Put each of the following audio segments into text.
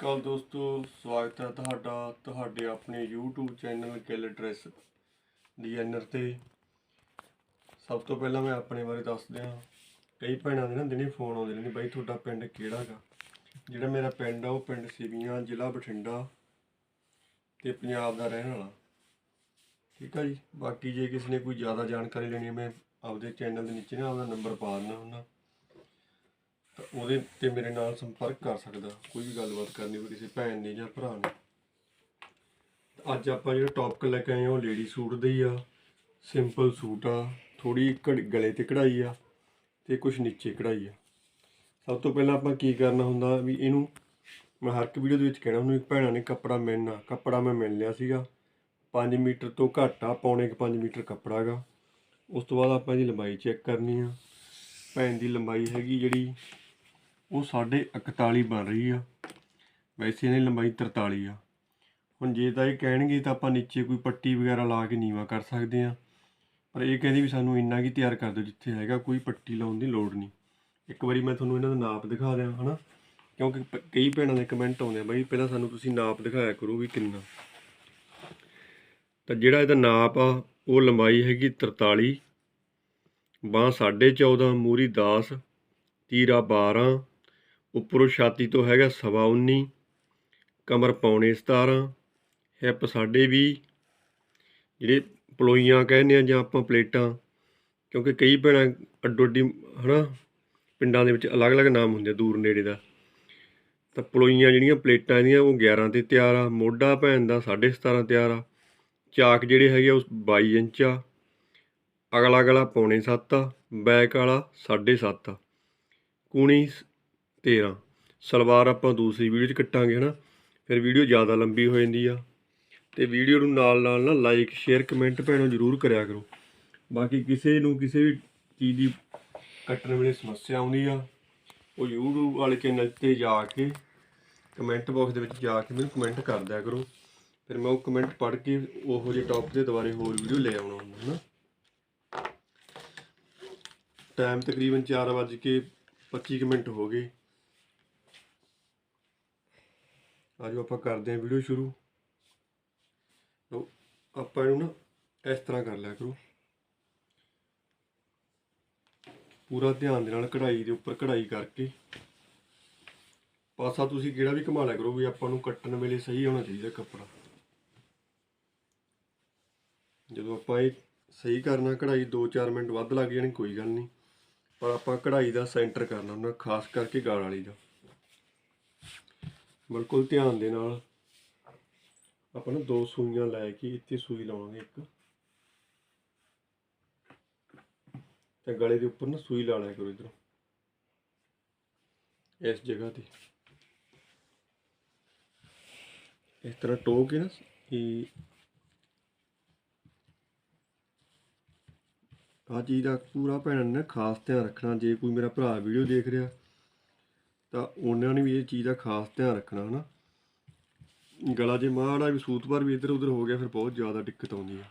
ਅਕਾਲ ਦੋਸਤੋ, ਸਵਾਗਤ ਹੈ ਤੁਹਾਡਾ, ਤੁਹਾਡੇ ਆਪਣੇ YouTube ਚੈਨਲ ਕਿਲ ਡਰੈਸ ਡਿਜ਼ਾਈਨਰ ਤੇ। ਸਭ ਤੋਂ ਪਹਿਲਾਂ ਮੈਂ ਆਪਣੇ ਬਾਰੇ ਦੱਸ ਦਿਆਂ ਕਈ ਭੈਣਾਂ ਦੇ ਨਾ ਦਿਨੇ ਫੋਨ ਆਉਂਦੇ ਨੇ, ਬਾਈ ਤੁਹਾਡਾ ਪਿੰਡ ਕਿਹੜਾ ਗਾ? ਜਿਹੜਾ ਮੇਰਾ ਪਿੰਡ ਆ, ਉਹ ਪਿੰਡ ਸਿਵੀਆਂ, ਜ਼ਿਲ੍ਹਾ ਬਠਿੰਡਾ ਤੇ ਪੰਜਾਬ ਦਾ ਰਹਿਣ ਵਾਲਾ। ਠੀਕ ਆ ਜੀ? ਬਾਕੀ ਜੇ ਕਿਸੇ ਨੇ ਕੋਈ ਜ਼ਿਆਦਾ ਜਾਣਕਾਰੀ ਲੈਣੀ ਹੈ, ਮੈਂ ਆਪਦੇ ਚੈਨਲ ਦੇ ਨੀਚੇ ਨਾ ਆਪਦਾ ਨੰਬਰ ਪਾ ਦਿੰਦਾ ਹੁੰਦਾ। ਤਾਂ ਉਹਦੇ ਤੇ ਮੇਰੇ ਨਾਲ ਸੰਪਰਕ ਕਰ ਸਕਦਾ, ਕੋਈ ਵੀ ਗੱਲਬਾਤ ਕਰਨੀ ਹੋਵੇ ਕਿਸੇ ਭੈਣ ਨੇ ਜਾਂ ਭਰਾ ਨੇ। ਅੱਜ ਆਪਾਂ ਜਿਹੜਾ ਟੌਪਿਕ ਲੈ ਕੇ ਆਏ ਹਾਂ, ਉਹ ਲੇਡੀ ਸੂਟ ਦਾ ਹੀ ਆ। ਸਿੰਪਲ ਸੂਟ ਆ ਥੋੜੀ ਗਲੇ ਤੇ ਕਢਾਈ ਆ ਤੇ ਕੁਝ ਨੀਚੇ ਕਢਾਈ ਆ। ਸਭ ਤੋਂ ਪਹਿਲਾਂ ਆਪਾਂ ਕੀ ਕਰਨਾ ਹੁੰਦਾ ਵੀ ਇਹਨੂੰ, ਮੈਂ ਹਰ ਇੱਕ ਵੀਡੀਓ ਦੇ ਵਿੱਚ ਕਹਿਣਾ, ਉਹਨੂੰ ਇੱਕ ਭੈਣਾਂ ਨੇ ਕੱਪੜਾ ਮਿਲਣਾ ਕੱਪੜਾ ਮੈਂ ਮਿਲ ਲਿਆ ਸੀਗਾ। 5 ਮੀਟਰ ਤੋਂ ਘੱਟ ਆ, ਪੌਣੇ ਕੁ 5 ਮੀਟਰ ਕੱਪੜਾ ਹੈਗਾ ਉਸ ਤੋਂ ਬਾਅਦ ਆਪਾਂ ਇਹਦੀ ਲੰਬਾਈ ਚੈੱਕ ਕਰਨੀ ਆ। ਭੈਣ ਦੀ ਲੰਬਾਈ ਹੈਗੀ ਜਿਹੜੀ ਉਹ ਸਾਡੇ 41 ਬਣ ਰਹੀ ਆ। ਵੈਸੇ ਇਹਦੀ ਲੰਬਾਈ 43 ਆ। ਹੁਣ ਜੇ ਤਾਂ ਇਹ ਕਹਿਣਗੇ ਤਾਂ ਆਪਾਂ ਨੀਚੇ ਕੋਈ ਪੱਟੀ ਵਗੈਰਾ ਲਾ ਕੇ ਨੀਵਾ ਕਰ ਸਕਦੇ ਆ। ਪਰ ਇਹ ਕਹਿੰਦੀ ਵੀ ਸਾਨੂੰ ਇੰਨਾ ਕੀ ਤਿਆਰ ਕਰ ਦਿਓ ਜਿੱਥੇ ਹੈਗਾ, ਕੋਈ ਪੱਟੀ ਲਾਉਣ ਦੀ ਲੋੜ ਨਹੀਂ। ਇੱਕ ਵਾਰੀ ਮੈਂ ਤੁਹਾਨੂੰ ਇਹਨਾਂ ਦਾ ਨਾਪ ਦਿਖਾ ਦਿਆਂ, ਹਨਾ? ਕਿਉਂਕਿ ਪ- ਕਈ ਭੈਣਾਂ ਦੇ ਕਮੈਂਟ ਆਉਂਦੇ ਆ, ਬਾਈ ਪਹਿਲਾਂ ਸਾਨੂੰ ਤੁਸੀਂ ਨਾਪ ਦਿਖਾਇਆ ਕਰੋ ਵੀ ਕਿੰਨਾ। ਤਾਂ ਜਿਹੜਾ ਇਹਦਾ ਨਾਪ ਆ, ਉਹ ਲੰਬਾਈ ਹੈਗੀ 43 ਬਾਂਹ 14.5 ਮੂਰੀ 10 ਤੀਰਾ 12 ਉੱਪਰੋਂ ਛਾਤੀ ਤੋਂ ਹੈਗਾ ਸਵਾ 19 ਕਮਰ ਪੌਣੇ 17 ਹਿੱਪ ਸਾਡੇ ਵੀ ਜਿਹੜੇ ਪਲੋਈਆਂ ਕਹਿੰਦੇ ਆ ਜਾਂ ਆਪਾਂ ਪਲੇਟਾਂ, ਕਿਉਂਕਿ ਕਈ ਭੈਣਾਂ ਅੱਡੋ ਅੱਡੀ, ਹਨਾ, ਪਿੰਡਾਂ ਦੇ ਵਿੱਚ ਅਲੱਗ-ਅਲੱਗ ਨਾਮ ਹੁੰਦੇ ਆ, ਦੂਰ ਨੇੜੇ ਦਾ। ਤਾਂ ਪਲੋਈਆਂ ਜਿਹੜੀਆਂ ਪਲੇਟਾਂ ਇਹਦੀਆਂ, ਉਹ 11 ਤੇ ਤਿਆਰ ਆ, ਮੋਢਾ ਭੈਣ ਦਾ 17.5 ਤਿਆਰ ਆ, ਚਾਕ ਜਿਹੜੇ ਹੈਗੇ ਆ ਉਹ 22 ਇੰਚ ਆ ਅਗਲਾ ਗਲਾ ਪੌਣੇ 7 ਆ, ਬੈਕ ਵਾਲਾ 7.5 ਆ, ਕੂਣੀ 13 ਸਲਵਾਰ ਆਪਾਂ ਦੂਸਰੀ ਵੀਡੀਓ 'ਚ ਕੱਟਾਂਗੇ, ਹਨਾ? ਫਿਰ ਵੀਡੀਓ ਜ਼ਿਆਦਾ ਲੰਬੀ ਹੋ ਜਾਂਦੀ ਆ। ਤੇ ਵੀਡੀਓ ਨੂੰ ਨਾਲ ਨਾਲ ਨਾ ਲਾਈਕ ਸ਼ੇਅਰ ਕਮੈਂਟ ਭੈਣੋ ਜਰੂਰ ਕਰਿਆ ਕਰੋ। ਬਾਕੀ ਕਿਸੇ ਨੂੰ ਕਿਸੇ ਵੀ ਚੀਜ਼ ਦੀ ਕੱਟਣ ਵੇਲੇ ਸਮੱਸਿਆ ਆਉਂਦੀ ਆ, ਉਹ YouTube ਵਾਲੇ ਚੈਨਲ ਤੇ ਜਾ ਕੇ ਕਮੈਂਟ ਬਾਕਸ ਦੇ ਵਿੱਚ ਜਾ ਕੇ ਮੈਨੂੰ ਕਮੈਂਟ ਕਰ ਦਿਆ ਕਰੋ। ਫਿਰ ਮੈਂ ਉਹ ਕਮੈਂਟ ਪੜ੍ਹ ਕੇ ਉਹੋ ਜਿਹੇ ਟੌਪ ਦੇ ਦੁਬਾਰੇ ਹੋਰ ਵੀਡੀਓ ਲੈ ਆਉਣਾ ਹੁੰਦਾ ਹੈ ਨਾ ਟਾਈਮ ਤਕਰੀਬਨ 4 ਵੱਜ ਕੇ 25 ਕੁ ਮਿੰਟ ਹੋ ਗਏ। ਆਜੋ ਆਪਾਂ ਕਰਦੇ ਹਾਂ ਵੀਡੀਓ ਸ਼ੁਰੂ। ਲਓ, ਆਪਾਂ ਇਹਨੂੰ ਨਾ ਇਸ ਤਰ੍ਹਾਂ ਕਰ ਲਿਆ ਕਰੋ। ਪੂਰਾ ਧਿਆਨ ਦੇ ਨਾਲ ਕਢਾਈ ਦੇ ਉੱਪਰ ਕਢਾਈ ਕਰਕੇ। ਪਾਸਾ ਤੁਸੀਂ ਕਿਹੜਾ ਵੀ ਘੁਮਾ ਲਿਆ ਕਰੋ ਵੀ ਆਪਾਂ ਨੂੰ ਕੱਟਣ ਵੇਲੇ ਸਹੀ ਹੋਣਾ ਚਾਹੀਦਾ ਕੱਪੜਾ। ਜਦੋਂ ਆਪਾਂ ਇਹ ਸਹੀ ਕਰਨਾ, ਕਢਾਈ 2-4 ਮਿੰਟ ਵੱਧ ਲੱਗ ਜਾਣੀ, ਕੋਈ ਗੱਲ ਨਹੀਂ। ਪਰ ਆਪਾਂ ਕਢਾਈ ਦਾ ਸੈਂਟਰ ਕਰਨਾ ਹੁੰਦਾ, ਖਾਸ ਕਰਕੇ ਗਾਲ ਵਾਲੀ ਦਾ। ਬਿਲਕੁਲ ਧਿਆਨ ਦੇ ਨਾਲ ਆਪਾਂ ਨੂੰ ਦੋ ਸੂਈਆਂ ਲੈ ਕੇ ਇੱਥੇ ਸੂਈ ਲਾਵਾਂਗੇ ਇੱਕ। ਤੇ ਗਲੇ ਦੇ ਉੱਪਰ ਨਾ ਸੂਈ ਲਾ ਲਿਆ ਕਰੋ ਇਧਰੋਂ। ਇਸ ਜਗ੍ਹਾ ਤੇ। ਇਸ ਤਰ੍ਹਾਂ ਟੋ ਕੇ ਨਾ ਇਹ ਆਹ ਚੀਜ਼ ਦਾ ਪੂਰਾ ਭੈਣ ਨੇ ਨਾ ਖਾਸ ਧਿਆਨ ਰੱਖਣਾ। ਜੇ ਕੋਈ ਮੇਰਾ ਭਰਾ ਵੀਡੀਓ ਦੇਖ ਰਿਹਾ ਤਾਂ ਉਹਨਾਂ ਨੇ ਵੀ ਇਹ ਚੀਜ਼ ਦਾ ਖਾਸ ਧਿਆਨ ਰੱਖਣਾ, ਹਨਾ? ਗਲਾ ਜੇ ਮਾੜਾ ਵੀ ਸੂਤ ਪਰ ਵੀ ਇੱਧਰ ਉੱਧਰ ਹੋ ਗਿਆ, ਫਿਰ ਬਹੁਤ ਜ਼ਿਆਦਾ ਦਿੱਕਤ ਆਉਂਦੀ ਹੈ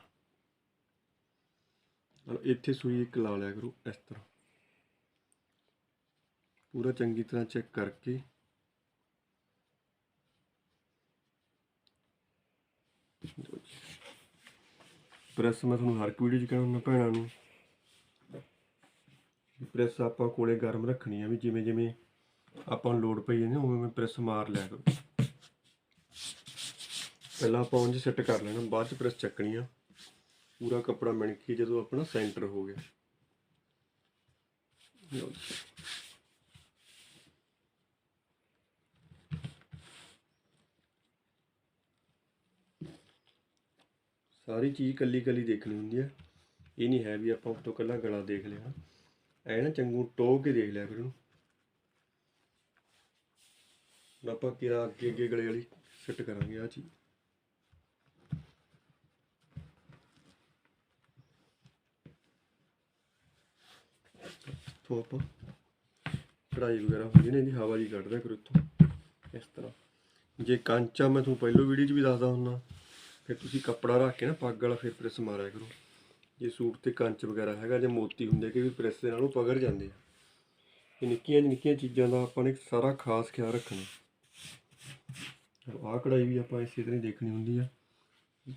ਇੱਥੇ ਸੂਈ ਇੱਕ ਲਾ ਲਿਆ ਕਰੋ, ਇਸ ਤਰ੍ਹਾਂ। ਪੂਰਾ ਚੰਗੀ ਤਰ੍ਹਾਂ ਚੈੱਕ ਕਰਕੇ। ਪ੍ਰੈਸ ਮੈਂ ਤੁਹਾਨੂੰ ਹਰ ਇੱਕ ਵੀਡੀਓ 'ਚ ਕਹਿਣਾ ਹੁੰਦਾ ਭੈਣਾਂ ਨੂੰ। ਪ੍ਰੈਸ ਆਪਾਂ ਕੋਲੇ ਗਰਮ ਰੱਖਣੀ ਆ ਵੀ ਜਿਵੇਂ ਜਿਵੇਂ ਆਪਾਂ ਨੂੰ ਲੋਡ ਪਈ ਜਾਂਦੀ ਨਾ, ਉਵੇਂ ਉਵੇਂ ਪ੍ਰੈਸ ਮਾਰ ਲਿਆ ਕਰੋ। ਪਹਿਲਾਂ ਆਪਾਂ ਉਂਝ ਸੈੱਟ ਕਰ ਲੈਣਾ ਬਾਅਦ ਚ ਪ੍ਰੈਸ ਚੱਕਣੀ ਆ। ਪੂਰਾ ਕੱਪੜਾ ਮਿਣ ਕੇ ਜਦੋਂ ਆਪਣਾ ਸੈਂਟਰ ਹੋ ਗਿਆ। ਲਓ ਸਾਰੀ ਚੀਜ਼ ਕੱਲੀ ਕੱਲੀ ਦੇਖਣੀ ਹੁੰਦੀ ਹੈ ਇਹ ਨਹੀਂ ਹੈ ਵੀ ਆਪਾਂ ਉੱਤੋਂ ਕੱਲਾ ਗਲਾ ਦੇਖ ਲਿਆ। ਐ ਨਾ ਚੰਗੂ ਟੋ ਕੇ ਦੇਖ ਲਿਆ ਫਿਰ ਉਹਨੂੰ ਹੁਣ ਆਪਾਂ ਕਿਰਾ ਅੱਗੇ ਅੱਗੇ ਗਲੇ ਵਾਲੀ ਫਿੱਟ ਕਰਾਂਗੇ ਆ ਚੀਜ਼। ਤੋਂ ਆਪਾਂ ਕਢਾਈ ਵਗੈਰਾ ਹੁੰਦੀ ਨੇ ਇਹਦੀ ਹਵਾ ਜੀ ਕੱਢਦਾ ਕਰੋ ਇੱਥੋਂ, ਇਸ ਤਰ੍ਹਾਂ। ਜੇ ਕਾਂਚਾ ਮੈਂ ਤੁਹਾਨੂੰ ਪਹਿਲੋਂ ਵੀਡੀਓ 'ਚ ਵੀ ਦੱਸਦਾ ਹੁੰਦਾ, ਫਿਰ ਤੁਸੀਂ ਕੱਪੜਾ ਰੱਖ ਕੇ ਨਾ ਪੱਗ ਵਾਲਾ ਫਿਰ ਪ੍ਰੈਸ ਮਾਰਿਆ ਕਰੋ। ਜੇ ਸੂਟ ਤੇ ਕੰਚ ਵਗੈਰਾ ਹੈਗਾ, ਜਾਂ ਮੋਤੀ ਹੁੰਦੇ ਕਿ ਵੀ ਪ੍ਰੈਸ ਦੇ ਨਾਲ ਉਹ ਪਗੜ ਜਾਂਦੇ ਆ। ਇਹ ਨਿੱਕੀਆਂ ਨਿੱਕੀਆਂ ਚੀਜ਼ਾਂ ਦਾ ਆਪਾਂ ਨੇ ਸਾਰਾ ਖਾਸ ਖਿਆਲ ਰੱਖਣਾ। ਆਹ ਕਢਾਈ ਵੀ ਆਪਾਂ ਇਸੇ ਤਰ੍ਹਾਂ ਹੀ ਦੇਖਣੀ ਹੁੰਦੀ ਆ।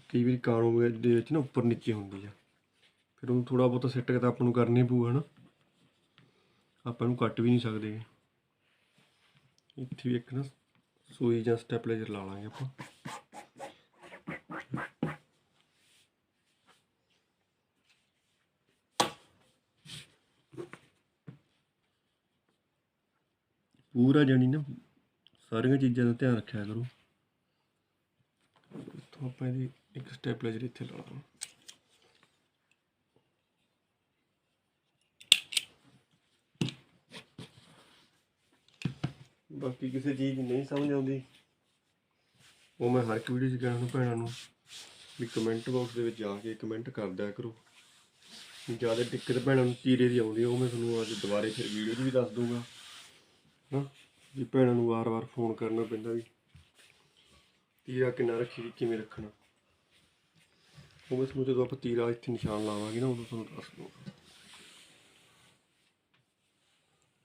ਕਈ ਵਾਰੀ ਕਾਣੋ ਦੇ ਵਿੱਚ ਨਾ ਉੱਪਰ ਨੀਚੇ ਹੁੰਦੀ ਆ। ਫਿਰ ਉਹਨੂੰ ਥੋੜਾ ਬਹੁਤਾ ਸੈੱਟ ਤਾਂ ਆਪਾਂ ਨੂੰ ਕਰਨੀ ਪਊ, ਹਨਾ। ਆਪਾਂ ਨੂੰ ਕੱਟ ਵੀ ਨਹੀਂ ਸਕਦੇ। ਇੱਥੇ ਵੀ ਇੱਕ ਨਾ ਸੂਈ ਜਾਂ ਸਟੈਪਲਾਈਜ਼ਰ ਲਾ ਲਾਂਗੇ ਆਪਾਂ। ਪੂਰਾ ਜਾਣੀ ਨਾ ਸਾਰੀਆਂ ਚੀਜ਼ਾਂ ਦਾ ਧਿਆਨ ਰੱਖਿਆ ਕਰੋ। ਆਪਾਂ ਇਹਦੀ ਇੱਕ ਸਟੈਪਲਾਈਜ਼ਰ ਇੱਥੇ ਲਾ ਲਾਂਗੇ ਬਾਕੀ ਕਿਸੇ ਚੀਜ਼ ਦੀ ਨਹੀਂ ਸਮਝ ਆਉਂਦੀ। ਉਹ ਮੈਂ ਹਰ ਇੱਕ ਵੀਡੀਓ 'ਚ ਕਹਿਣਾ ਨੂੰ ਭੈਣਾਂ ਨੂੰ ਵੀ ਕਮੈਂਟ ਬਾਕਸ ਦੇ ਵਿੱਚ ਜਾ ਕੇ ਕਮੈਂਟ ਕਰ ਦਿਆ ਕਰੋ। ਜ਼ਿਆਦਾ ਦਿੱਕਤ ਭੈਣਾਂ ਨੂੰ ਚੀਰੇ ਦੀ ਆਉਂਦੀ ਉਹ ਮੈਂ ਤੁਹਾਨੂੰ ਅੱਜ ਦੁਬਾਰੇ ਫਿਰ ਵੀਡੀਓ 'ਚ ਵੀ ਦੱਸ ਦੂੰਗਾ ਹਾਂ, ਵੀ ਭੈਣਾਂ ਨੂੰ ਵਾਰ-ਵਾਰ ਫੋਨ ਕਰਨਾ ਪੈਂਦਾ ਵੀ ਤੀਰਾ ਕਿੰਨਾ ਰੱਖੀ ਕਿਵੇਂ ਰੱਖਣਾ? ਉਹ ਮੈਂ ਤੁਹਾਨੂੰ ਜਦੋਂ ਆਪਾਂ ਤੀਰਾ ਇੱਥੇ ਨਿਸ਼ਾਨ ਲਾਵਾਂਗੇ ਨਾ, ਉਦੋਂ ਤੁਹਾਨੂੰ ਦੱਸ ਦੂੰਗਾ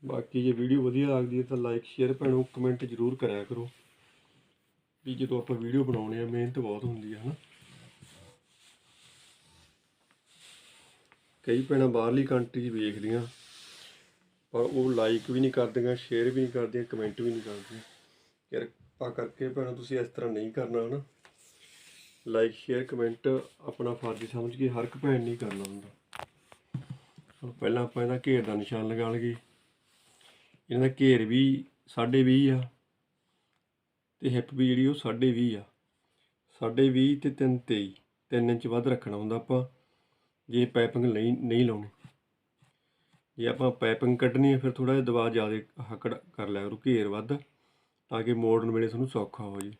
ਬਾਕੀ ਜੇ ਵੀਡੀਓ ਵਧੀਆ ਲੱਗਦੀ ਹੈ ਤਾਂ ਲਾਈਕ, ਸ਼ੇਅਰ ਭੈਣੋ, ਕਮੈਂਟ ਜ਼ਰੂਰ ਕਰਿਆ ਕਰੋ। ਵੀ ਜਦੋਂ ਆਪਾਂ ਵੀਡੀਓ ਬਣਾਉਣੇ ਆ, ਮਿਹਨਤ ਬਹੁਤ ਹੁੰਦੀ ਹੈ, ਹਨਾ? ਕਈ ਭੈਣਾਂ ਬਾਹਰਲੀ ਕੰਟਰੀ 'ਚ ਵੇਖਦੀਆਂ, ਪਰ ਉਹ ਲਾਈਕ ਵੀ ਨਹੀਂ ਕਰਦੀਆਂ, ਸ਼ੇਅਰ ਵੀ ਨਹੀਂ ਕਰਦੀਆਂ, ਕਮੈਂਟ ਵੀ ਨਹੀਂ ਕਰਦੀਆਂ। ਯਾਰ ਕਿਰਪਾ ਕਰਕੇ ਭੈਣਾਂ ਤੁਸੀਂ ਇਸ ਤਰ੍ਹਾਂ ਨਹੀਂ ਕਰਨਾ, ਹਨਾ? ਲਾਈਕ ਸ਼ੇਅਰ ਕਮੈਂਟ ਆਪਣਾ ਫਰਜ਼ ਸਮਝ ਕੇ ਹਰ ਇੱਕ ਭੈਣ ਨਹੀਂ ਕਰਨਾ ਹੁੰਦਾ। ਹੁਣ ਪਹਿਲਾਂ ਆਪਾਂ ਇਹਦਾ ਘੇਰ ਦਾ ਨਿਸ਼ਾਨ ਲਗਾ ਲਈਏ। ਇਹਨਾਂ ਦਾ ਘੇਰ ਵੀ 20.5 ਆ ਤੇ ਹਿੱਪ ਵੀ ਜਿਹੜੀ ਉਹ 20.5 ਆ। 20.5 ਤੇ 3.23 3 ਇੰਚ ਵੱਧ ਰੱਖਣਾ ਹੁੰਦਾ ਆਪਾਂ, ਜੇ ਪਾਈਪਿੰਗ ਨਹੀਂ ਨਹੀਂ ਲਾਉਣੀ। ਜੇ ਆਪਾਂ ਪਾਈਪਿੰਗ ਕੱਢਣੀ ਹੈ ਫਿਰ ਥੋੜਾ ਜਿਹਾ ਦਬਾਅ ਜ਼ਿਆਦਾ ਹੱਕੜ ਕਰ ਲਿਆ ਕਰੋ, ਘੇਰ ਵੱਧ। ਤਾਂ ਕਿ ਮੋੜਨ ਵੇਲੇ ਤੁਹਾਨੂੰ ਸੌਖਾ ਹੋ ਜੇ।